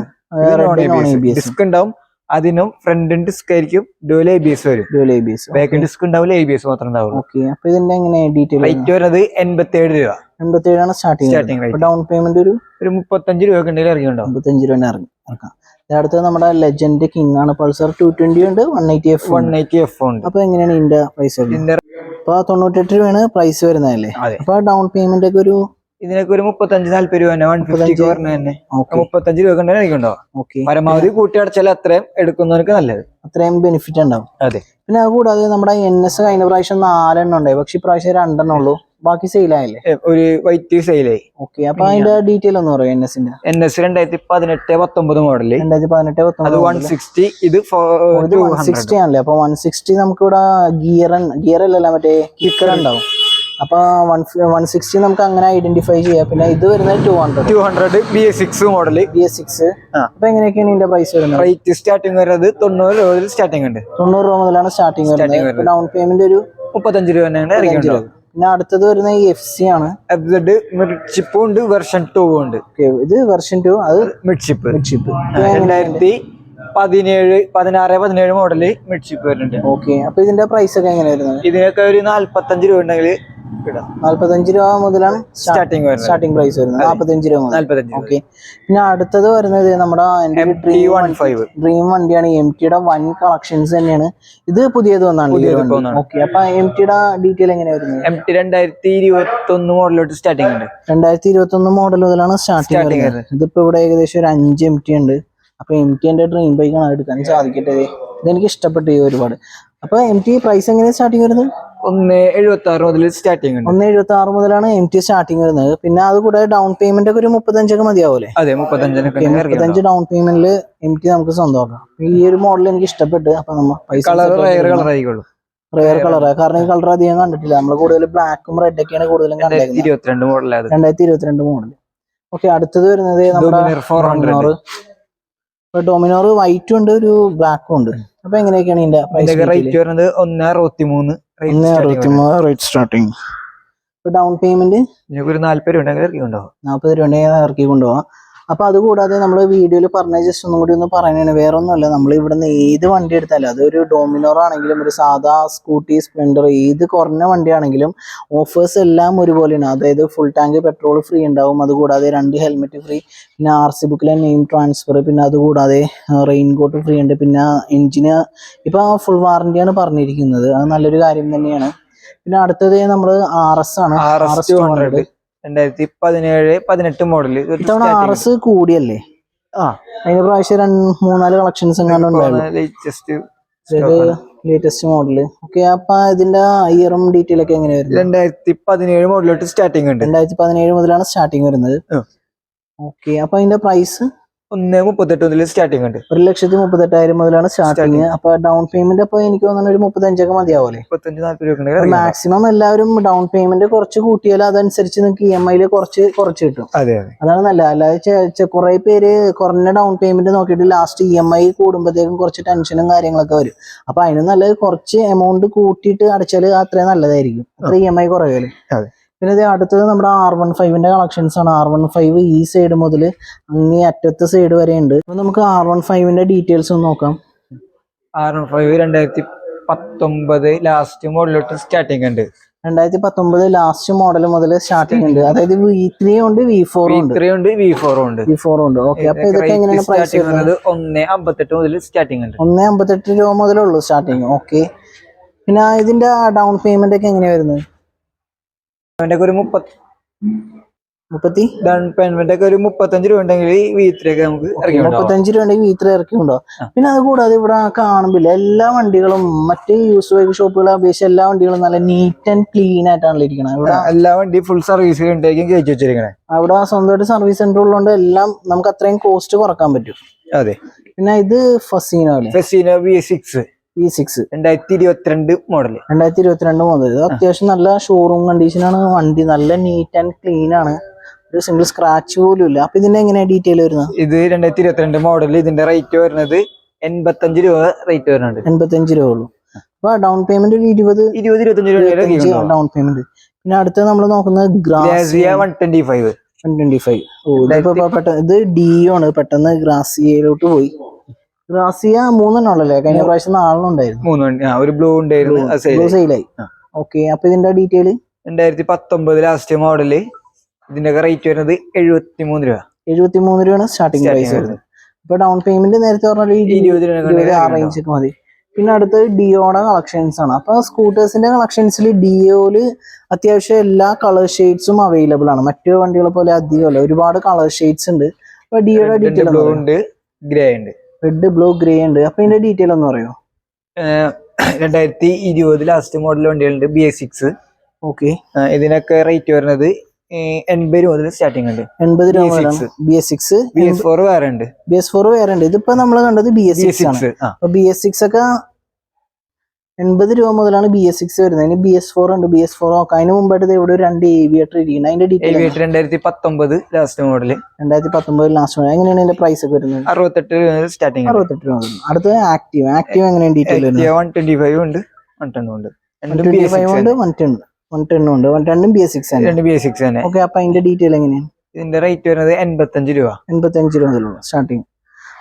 S3: ഡിസ്ക് ഉണ്ടാവും. അതിനും ഫ്രണ്ട് ഡിസ്ക് ആയിരിക്കും. ഡുവൽ എ ബി എസ് വരും.
S1: Dual A B S
S3: back disc ഉണ്ടാവില്ല എ ബി എസ് മാത്രം ഉണ്ടാവുള്ളൂ.
S1: ഓക്കെ അപ്പൊ ഇതിന്റെ എങ്ങനെ ഡീറ്റെയിൽ
S3: റേറ്റ് വരുന്നത്? എൺപത്തി ഏഴ് രൂപ. എൺപത്തിയേഴാണ് സ്റ്റാർട്ടിംഗ്
S1: ഡൗൺ പേയ്മെന്റ് ഒരു
S3: ഒരു മുപ്പത്തഞ്ച് രൂപ ഉണ്ടെങ്കിൽ ഇറക്കി
S1: മുപ്പത്തഞ്ച് രൂപ ഇറങ്ങി. ഇറക്കാം. ഇത് അടുത്തത് നമ്മുടെ ലെജൻഡ് കിങ് ആണ്. പൾസർ ടു ട്വന്റി ഉണ്ട് one eighty F
S3: one eighty F ഉണ്ട്.
S1: അപ്പൊ എങ്ങനെയാണ് ഇതിന്റെ പ്രൈസ്
S3: ഇതിന്റെ
S1: അപ്പൊ തൊണ്ണൂറ്റെട്ട് രൂപയാണ് പ്രൈസ് വരുന്നതല്ലേ അപ്പൊ ഡൗൺ പേയ്മെന്റ് ഒക്കെ ഒരു
S3: ഇതിനൊക്കെ ഒരു മുപ്പത്തഞ്ച് താല്പര്യം തന്നെ വൺ ഫിഫ്റ്റി
S1: മുപ്പത്തഞ്ച്.
S3: പറഞ്ഞ തന്നെ. മുപ്പത്തഞ്ച് രൂപ കണ്ടാൽ എനിക്കുണ്ടോ?
S1: ഓക്കെ
S3: പരമാവധി കൂട്ടി അടച്ചാൽ അത്രയും എടുക്കുന്നവർക്ക് നല്ലത്.
S1: അത്രയും ബെനിഫിറ്റ് ഉണ്ടാവും.
S3: അതെ.
S1: പിന്നെ അത് കൂടാതെ നമ്മുടെ എൻ എസ് കഴിഞ്ഞ പ്രാവശ്യം നാലെണ്ണം ഉണ്ടായി. പക്ഷെ ഇപ്രാവശ്യം രണ്ടെണ്ണം ഉള്ളൂ. ബാക്കി
S3: സെയിലായില്ലേ ഒരു വൈറ്റ് സെയിലായി
S1: ഓക്കെ അപ്പൊ അതിന്റെ ഡീറ്റെയിൽ ഒന്ന് പറയും എൻ എസിന്റെ
S3: എൻ എസ് രണ്ടായിരത്തി പതിനെട്ട് പത്തൊമ്പത് മോഡൽ
S1: രണ്ടായിരത്തി പതിനെട്ട് പത്തൊമ്പത്
S3: വൺ സിക്സ്റ്റി ഇത്
S1: സിക്സ്റ്റി ആണല്ലേ? അപ്പൊ വൺ സിക്സ്റ്റി നമുക്ക് ഇവിടെ ഗിയർ ഗിയർ അല്ലല്ലോ മറ്റേ കിക്കർ ഉണ്ടാവും. അപ്പൊ വൺ വൺ സിക്സ്റ്റി നമുക്ക് അങ്ങനെ ഐഡന്റിഫൈ ചെയ്യാം. പിന്നെ ഇത് വരുന്നത് two hundred
S3: two hundred B S six model
S1: B S six. അപ്പൊ എങ്ങനെയൊക്കെയാണ് ഇതിന്റെ പ്രൈസ് വരുന്നത്?
S3: റേറ്റ് സ്റ്റാർട്ടിങ് വരുന്നത് തൊണ്ണൂറ് രൂപ മുതൽ സ്റ്റാർട്ടിങ് ഉണ്ട്.
S1: തൊണ്ണൂറ് രൂപ മുതലാണ് സ്റ്റാർട്ടിങ് വരുന്നത്. ഡൗൺ പേയ്മെന്റ് ഒരു
S3: മുപ്പത്തഞ്ച് രൂപ തന്നെയാണ്
S1: പിന്നെ അടുത്തത് വരുന്ന ഈ എഫ് സി ആണ്.
S3: മിഡ്ഷിപ്പും ഉണ്ട് വെർഷൻ ടൂ ഉണ്ട്.
S1: ഇത് വെർഷൻ ടു അത്
S3: മിഡ്ഷിപ്പ്
S1: മിഡ്ഷിപ്പ്
S3: രണ്ടായിരത്തി പതിനേഴ് പതിനാറ് പതിനേഴ് മോഡൽ മിഡ്ഷിപ്പ് വരുന്നുണ്ട്.
S1: ഓക്കെ അപ്പൊ ഇതിന്റെ പ്രൈസ് ഒക്കെ എങ്ങനെയായിരുന്നു
S3: ഇതിനൊക്കെ ഒരു നാല്പത്തഞ്ച് രൂപ ഉണ്ടെങ്കിൽ
S1: നാല്പത്തഞ്ച് രൂപ മുതലാണ്
S3: സ്റ്റാർട്ടിംഗ്
S1: സ്റ്റാർട്ടിംഗ് പ്രൈസ് വരുന്നത്. നാല്പത്തഞ്ച് രൂപ മുതൽ. ഓക്കെ പിന്നെ അടുത്തത് വരുന്നത് നമ്മുടെ
S3: ടി വൺ ഫൈവ്
S1: ഡ്രീം വണ്ടിയാണ്. എം ടിയുടെ വൺ കളക്ഷൻസ് തന്നെയാണ്. ഇത് പുതിയത് വന്നാണ്. ഓക്കെ അപ്പൊ എം ടിയുടെ ഡീറ്റെയിൽ എങ്ങനെ വരുന്നത്?
S3: എം ടി രണ്ടായിരത്തി ഇരുപത്തി ഒന്ന് മോഡലോട്ട് സ്റ്റാർട്ടിംഗ് ഉണ്ട്.
S1: രണ്ടായിരത്തി ഇരുപത്തി ഒന്ന് മോഡൽ മുതലാണ് സ്റ്റാർട്ടിംഗ് വരുന്നത്. ഇതിപ്പോ ഇവിടെ ഏകദേശം ഒരു അഞ്ച് എം ടി ഉണ്ട്. അപ്പൊ എം ടി എന്റെ ഡ്രീം ബൈക്ക് ആണ് എടുക്കാൻ സാധിക്കട്ടെ. ഇതെനിക്ക് ഇഷ്ടപ്പെട്ടു ഒരുപാട്. അപ്പൊ എം ടി പ്രൈസ് എങ്ങനെയാണ് സ്റ്റാർട്ടിംഗ് വരുന്നത്?
S3: ഒന്ന് എഴുപത്തി ആറ് മുതൽ സ്റ്റാർട്ടിംഗ് ഉണ്ട്.
S1: ഒന്ന് എഴുപത്തി ആറ് മുതലാണ് എം ടി സ്റ്റാർട്ടിംഗ് വരുന്നത്. പിന്നെ അത് കൂടെ ഡൗൺ പേയ്മെന്റ് ഒക്കെ ഒരു മുപ്പത്തഞ്ചൊക്കെ മതിയാവൂലേ?
S3: അതെ മുപ്പത്തഞ്ചിനൊക്കെ
S1: മുപ്പത്തഞ്ച് ഡൗൺ പേയ്മെന്റിൽ എം ടി നമുക്ക് സ്വന്തമാക്കാം. ഈ ഒരു മോഡൽ എനിക്ക് ഇഷ്ടപ്പെട്ട് അപ്പൊ നമ്മൾ പൈസ
S3: കളർ റയർ കളർ ആയിക്കോളൂ.
S1: റെയർ കളറാ കാരണം ഈ കളർ അധികം കണ്ടിട്ടില്ല. നമ്മൾ കൂടുതൽ ബ്ലാക്കും റെഡ് ഒക്കെയാണ് കൂടുതലും
S3: ഇരുപത്തിരണ്ട് മോഡലത്
S1: രണ്ടായിരത്തി ഇരുപത്തിരണ്ട് മോഡൽ ഓക്കെ അടുത്തത് വരുന്നത് നമ്മുടെ
S3: 400.
S1: ഡൊമിനോർ ഇപ്പൊ ഡൊമിനോർ വൈറ്റും ഉണ്ട് ഒരു ബ്ലാക്കും ഉണ്ട്. അപ്പൊ എങ്ങനെയൊക്കെയാണ് ഇതിന്റെ
S3: റേറ്റ് വരുന്നത് ഒന്ന് അറുപത്തി മൂന്ന്
S1: ഒന്ന് റേറ്റ് സ്റ്റാർട്ടിങ് ഡൗൺ പേയ്മെന്റ്
S3: ഒരു നാല്പത് രൂപ ഉണ്ടെങ്കിൽ കൊണ്ടുപോകാം
S1: നാൽപ്പത് രൂപ ഉണ്ടെങ്കിൽ ഇറക്കി കൊണ്ടുപോകാം അപ്പൊ അതുകൂടാതെ നമ്മൾ വീഡിയോയിൽ പറഞ്ഞ ജസ്റ്റ് ഒന്നും കൂടി ഒന്ന് പറയണേ വേറെ ഒന്നുമല്ല നമ്മൾ ഇവിടുന്ന് ഏത് വണ്ടി എടുത്താലും അതൊരു ഡോമിനോർ ആണെങ്കിലും ഒരു സാധാ സ്കൂട്ടി സ്പ്ലെൻഡർ ഏത് കുറഞ്ഞ വണ്ടിയാണെങ്കിലും ഓഫേഴ്സ് എല്ലാം ഒരുപോലെയാണ്. അതായത് ഫുൾ ടാങ്ക് പെട്രോൾ ഫ്രീ ഉണ്ടാവും. അതുകൂടാതെ രണ്ട് ഹെൽമെറ്റ് ഫ്രീ പിന്നെ ആർ സി ബുക്കിലെ നെയിം ട്രാൻസ്ഫർ പിന്നെ അതുകൂടാതെ റെയിൻകോട്ട് ഫ്രീ ഉണ്ട്. പിന്നെ എഞ്ചിന് ഇപ്പൊ ഫുൾ വാറന്റിയാണ് പറഞ്ഞിരിക്കുന്നത്. അത് നല്ലൊരു കാര്യം തന്നെയാണ്. പിന്നെ അടുത്തത് നമ്മൾ ആർ എസ് ആണ്.
S3: ആർ എസ് ടു ഹൺഡ്രഡ് രണ്ടായിരത്തി പതിനേഴ് പതിനെട്ട് മോഡൽ
S1: ഇത്തവണ ആർ എസ് കൂടിയല്ലേ?
S3: ആ
S1: കഴിഞ്ഞ പ്രാവശ്യം രണ്ട് മൂന്നാൽ collections
S3: latest
S1: latest model okay അപ്പൊ ഇതിന്റെ ഇയറും ഡീറ്റെയിൽ ഒക്കെ എങ്ങനെ വരുന്നത്
S3: രണ്ടായിരത്തി പതിനേഴ് മോഡലോട്ട് സ്റ്റാർട്ടിംഗ് ഉണ്ട്.
S1: രണ്ടായിരത്തി പതിനേഴ് മുതലാണ് സ്റ്റാർട്ടിംഗ് വരുന്നത്. ഓക്കെ അപ്പൊ അതിന്റെ പ്രൈസ്
S3: ഒന്ന് മുപ്പത്തെട്ട് മുതൽ സ്റ്റാർട്ടിംഗ് ഉണ്ട്.
S1: ഒരു ലക്ഷത്തി മുപ്പത്തെട്ടായിരം മുതലാണ് സ്റ്റാർട്ടിങ് അപ്പൊ ഡൗൺ പേയ്മെന്റ് അപ്പൊ എനിക്ക് തോന്നുന്നു ഒരു മുപ്പത്തഞ്ചൊക്കെ മതിയാവൂലേ?
S3: മുപ്പത്തഞ്ച് നാല്പത് രൂപ
S1: മാക്സിമം എല്ലാവരും ഡൗൺ പേയ്മെന്റ് കുറച്ച് കൂട്ടിയാൽ അതനുസരിച്ച് നിങ്ങൾക്ക് ഇ എം ഐയിൽ കുറച്ച് കുറച്ച് കിട്ടും.
S3: അതെ അതെ.
S1: അതാണ് നല്ലത്. അല്ലാതെ കുറെ പേര് കുറഞ്ഞ ഡൗൺ പേയ്മെന്റ് നോക്കിയിട്ട് ലാസ്റ്റ് ഇ എം ഐ കൂടുമ്പോഴത്തേക്കും കുറച്ച് ടെൻഷനും കാര്യങ്ങളൊക്കെ വരും. അപ്പൊ അതിന് നല്ലത് കുറച്ച് എമൗണ്ട് കൂട്ടിയിട്ട് അടച്ചാൽ അത്രയും നല്ലതായിരിക്കും. അത്ര ഇ എം ഐ കുറയല്ലേ
S3: അതെ.
S1: പിന്നെ ഇത് അടുത്തത് നമ്മുടെ ആർ വൺ ഫൈവിന്റെ കളക്ഷൻസ് ആണ്. ആർ വൺ ഫൈവ് ഈ സൈഡ് മുതൽ അങ്ങേ അറ്റത്തെ സൈഡ് വരെ ഉണ്ട്. അപ്പൊ നമുക്ക് ആർ വൺ ഫൈവിന്റെ ഡീറ്റെയിൽസ് ഒന്ന് നോക്കാം.
S3: ആർ വൺ ഫൈവ് രണ്ടായിരത്തി പത്തൊമ്പത് ലാസ്റ്റ് മോഡലോട്ട് സ്റ്റാർട്ടിംഗ് ഉണ്ട്.
S1: രണ്ടായിരത്തി പത്തൊമ്പത് ലാസ്റ്റ് മോഡൽ മുതൽ സ്റ്റാർട്ടിംഗ് ഉണ്ട്. അതായത് വി ത്രീ ഉണ്ട് വി ഫോർ ഉണ്ട്.
S3: ഉണ്ട് വി ഫോറും ഉണ്ട്.
S1: വി ഫോർ ഉണ്ട്. ഓക്കെ അപ്പൊ ഇതൊക്കെ എങ്ങനെയാണ് പ്രൈസ്
S3: വരുന്നത്? ഒന്ന് അമ്പത്തെട്ട് മുതൽ സ്റ്റാർട്ടിംഗ് ഉണ്ട്.
S1: ഒന്ന് അമ്പത്തെട്ട് രൂപ മുതലുള്ളൂ സ്റ്റാർട്ടിംഗ് ഓക്കെ പിന്നെ ഇതിന്റെ ഡൗൺ പേയ്മെന്റ് ഒക്കെ എങ്ങനെയാണ് വരുന്നത്?
S3: ഒക്കെ ഒരു മുപ്പത്തി
S1: മുപ്പത്തി?
S3: ഡൗൺ പേയ്മെന്റ് ഒക്കെ ഒരു മുപ്പത്തഞ്ച് രൂപ ഉണ്ടെങ്കിൽ ഒക്കെ നമുക്ക് ഇറക്കി
S1: മുപ്പത്തഞ്ച് രൂപ ഉണ്ടെങ്കിൽ വീത്ര ഇറക്കിയുണ്ടോ. പിന്നെ അത് കൂടാതെ ഇവിടെ കാണുമ്പില്ല എല്ലാ വണ്ടികളും മറ്റേ യൂസ് ബൈക്ക് ഷോപ്പുകളെ അപേക്ഷിച്ച് എല്ലാ വണ്ടികളും നല്ല നീറ്റ് ആൻഡ് ക്ലീൻ ആയിട്ടാണല്ലോ ഇരിക്കുന്നത് ഇവിടെ
S3: എല്ലാ വണ്ടി ഫുൾ സർവീസ് ഉണ്ടായിരിക്കും കയറ്റി വെച്ചിരിക്കണേ.
S1: അവിടെ സ്വന്തമായിട്ട് സർവീസ് സെന്റർ ഉള്ളതുകൊണ്ട് എല്ലാം നമുക്ക് അത്രയും കോസ്റ്റ് കുറയ്ക്കാൻ പറ്റും.
S3: അതെ.
S1: പിന്നെ ഇത് Fascino Fascino
S3: Fascino V six
S1: V six
S3: രണ്ടായിരത്തി ഇരുപത്തിരണ്ട് മോഡൽ
S1: രണ്ടായിരത്തി ഇരുപത്തിരണ്ട് മോഡൽ ഇത് അത്യാവശ്യം നല്ല ഷോറൂം കണ്ടീഷനാണ് വണ്ടി നല്ല നീറ്റ് ആൻഡ് ക്ലീൻ ആണ്. ഒരു സിംഗിൾ സ്ക്രാച്ച് പോലും ഇല്ല. അപ്പൊ ഇതിന്റെ എങ്ങനെയാണ് ഡീറ്റെയിൽ വരുന്നത്?
S3: ഇത് രണ്ടായിരത്തി ഇരുപത്തിരണ്ട് മോഡൽ ഇതിന്റെ റേറ്റ് വരുന്നത് എൺപത്തഞ്ച് രൂപ റേറ്റ് വരുന്നുണ്ട്.
S1: എൺപത്തഞ്ച് രൂപ ഉള്ളൂ. അപ്പൊ ഡൗൺ പേയ്മെന്റ് ഒരു ഇരുപത്
S3: ഇരുപത് ഇരുപത്തഞ്ച് രൂപ
S1: ഡൗൺ പേയ്മെന്റ് പിന്നെ അടുത്ത നമ്മൾ നോക്കുന്നത് Grazia
S3: one twenty five
S1: twenty five ഇത് ഡി ആണ്. പെട്ടെന്ന് ഗ്രാസിയയിലോട്ട് പോയി. ഗ്രാസിയ മൂന്നെണ്ണം ഉള്ളല്ലേ കഴിഞ്ഞ പ്രാവശ്യം നാലെണ്ണുണ്ടായിരുന്നു
S3: മൂന്ന് ഒരു ബ്ലൂ ഉണ്ടായിരുന്നു ബ്ലൂ.
S1: സെയിലായി ഓക്കെ അപ്പൊ ഇതിന്റെ ഡീറ്റെയിൽ
S3: രണ്ടായിരത്തി പത്തൊമ്പത് ലാസ്റ്റ് മോഡൽ ഇതിന്റെ റേറ്റ് വരുന്നത് എഴുപത്തി മൂന്ന് രൂപ.
S1: എഴുപത്തി മൂന്ന് രൂപയാണ് സ്റ്റാർട്ടിംഗ് പ്രൈസ് വരുന്നത്. ഇപ്പൊ ഡൗൺ പേയ്മെന്റ് നേരത്തെ പറഞ്ഞ
S3: ഇരുപത് രൂപ
S1: ഇരുപത് ആ റേഞ്ച് ഒക്കെ മതി. പിന്നെ അടുത്ത് ഡിയോടെ കളക്ഷൻസ് ആണ്. അപ്പൊ സ്കൂട്ടേഴ്സിന്റെ കളക്ഷൻസിൽ ഡിയോയിൽ അത്യാവശ്യം എല്ലാ കളർ ഷെയ്ഡ്സും അവൈലബിൾ ആണ്. മറ്റു വണ്ടികളെ പോലെ അധികമല്ല. ഒരുപാട് കളർ ഷെയ്ഡ്സ് ഉണ്ട്. അപ്പൊ ഡിയോയുടെ ഡീറ്റെയിൽ
S3: ഗ്രേ ഉണ്ട്.
S1: റെഡ് ബ്ലൂ ഗ്രേ ഉണ്ട്. അപ്പൊ ഇതിന്റെ ഡീറ്റെയിൽ ഒന്ന് പറയോ?
S3: രണ്ടായിരത്തി ഇരുപത് ലാസ്റ്റ് മോഡൽ വണ്ടികളുണ്ട് ബി എസ് സിക്സ്
S1: ഓക്കെ
S3: ഇതിനൊക്കെ റേറ്റ് വരുന്നത് എൺപത് മുതൽ സ്റ്റാർട്ടിംഗ് ഉണ്ട്.
S1: എൺപത് രൂപ
S3: BS6.
S1: മുതലാണ് B S six
S3: B S four വേറെ ഉണ്ട്.
S1: ബി എസ് ഫോർ വേറെ ഉണ്ട്. ഇതിപ്പോ നമ്മൾ കണ്ടത് ബി എസ് സിക്സ് ആണ്. ബി എസ് സിക്സ് ഒക്കെ എൺപത് രൂപ മുതലാണ് ബി എസ് സിക്സ് വരുന്നത്. അതിന് ബി എസ് ഫോർ ഉണ്ട്. ബി എസ് ഫോർ നോക്കാം. അതിന് മുമ്പായിട്ട് ഇവിടെ ഒരു രണ്ട് ഏവിയേറ്റർ ഇരിക്കുന്നത് അതിന്റെ ഡീറ്റെയിൽ
S3: രണ്ടായിരത്തി പത്തൊമ്പത് ലാസ്റ്റ് മോഡൽ
S1: രണ്ടായിരത്തി പത്തൊമ്പത് ലാസ്റ്റ് മോഡൽ എങ്ങനെയാണ് അതിന്റെ പ്രൈസ് ഒക്കെ വരുന്നത്?
S3: അറുപത്തെട്ട് സ്റ്റാർട്ടിംഗ്
S1: അറുപത്തെട്ട് രൂപ അടുത്ത ആക്റ്റീവ് ആക്റ്റീവ് എങ്ങനെയാണ് ഡീറ്റെയിൽ വരുന്നത്?
S3: വൺ ട്വന്റി ഫൈവ് ഉണ്ട്. വൺ ടെണ്ണും ഉണ്ട്.
S1: ഫൈവ് ഉണ്ട് വൺ ടെൻ വൺ ടെൻ ഉണ്ട്. വൺ ടെണ്ണും ബി എസ് സിക്സ് ആണ്
S3: രണ്ട് ബി എസ് സിക്സ് തന്നെ.
S1: ഓക്കെ അപ്പൊ അതിന്റെ ഡീറ്റെയിൽ എങ്ങനെയാണ്?
S3: ഇതിന്റെ റേറ്റ് വരുന്നത് എൺപത്തഞ്ച് രൂപ.
S1: എൺപത്തഞ്ച് രൂപ സ്റ്റാർട്ടിങ്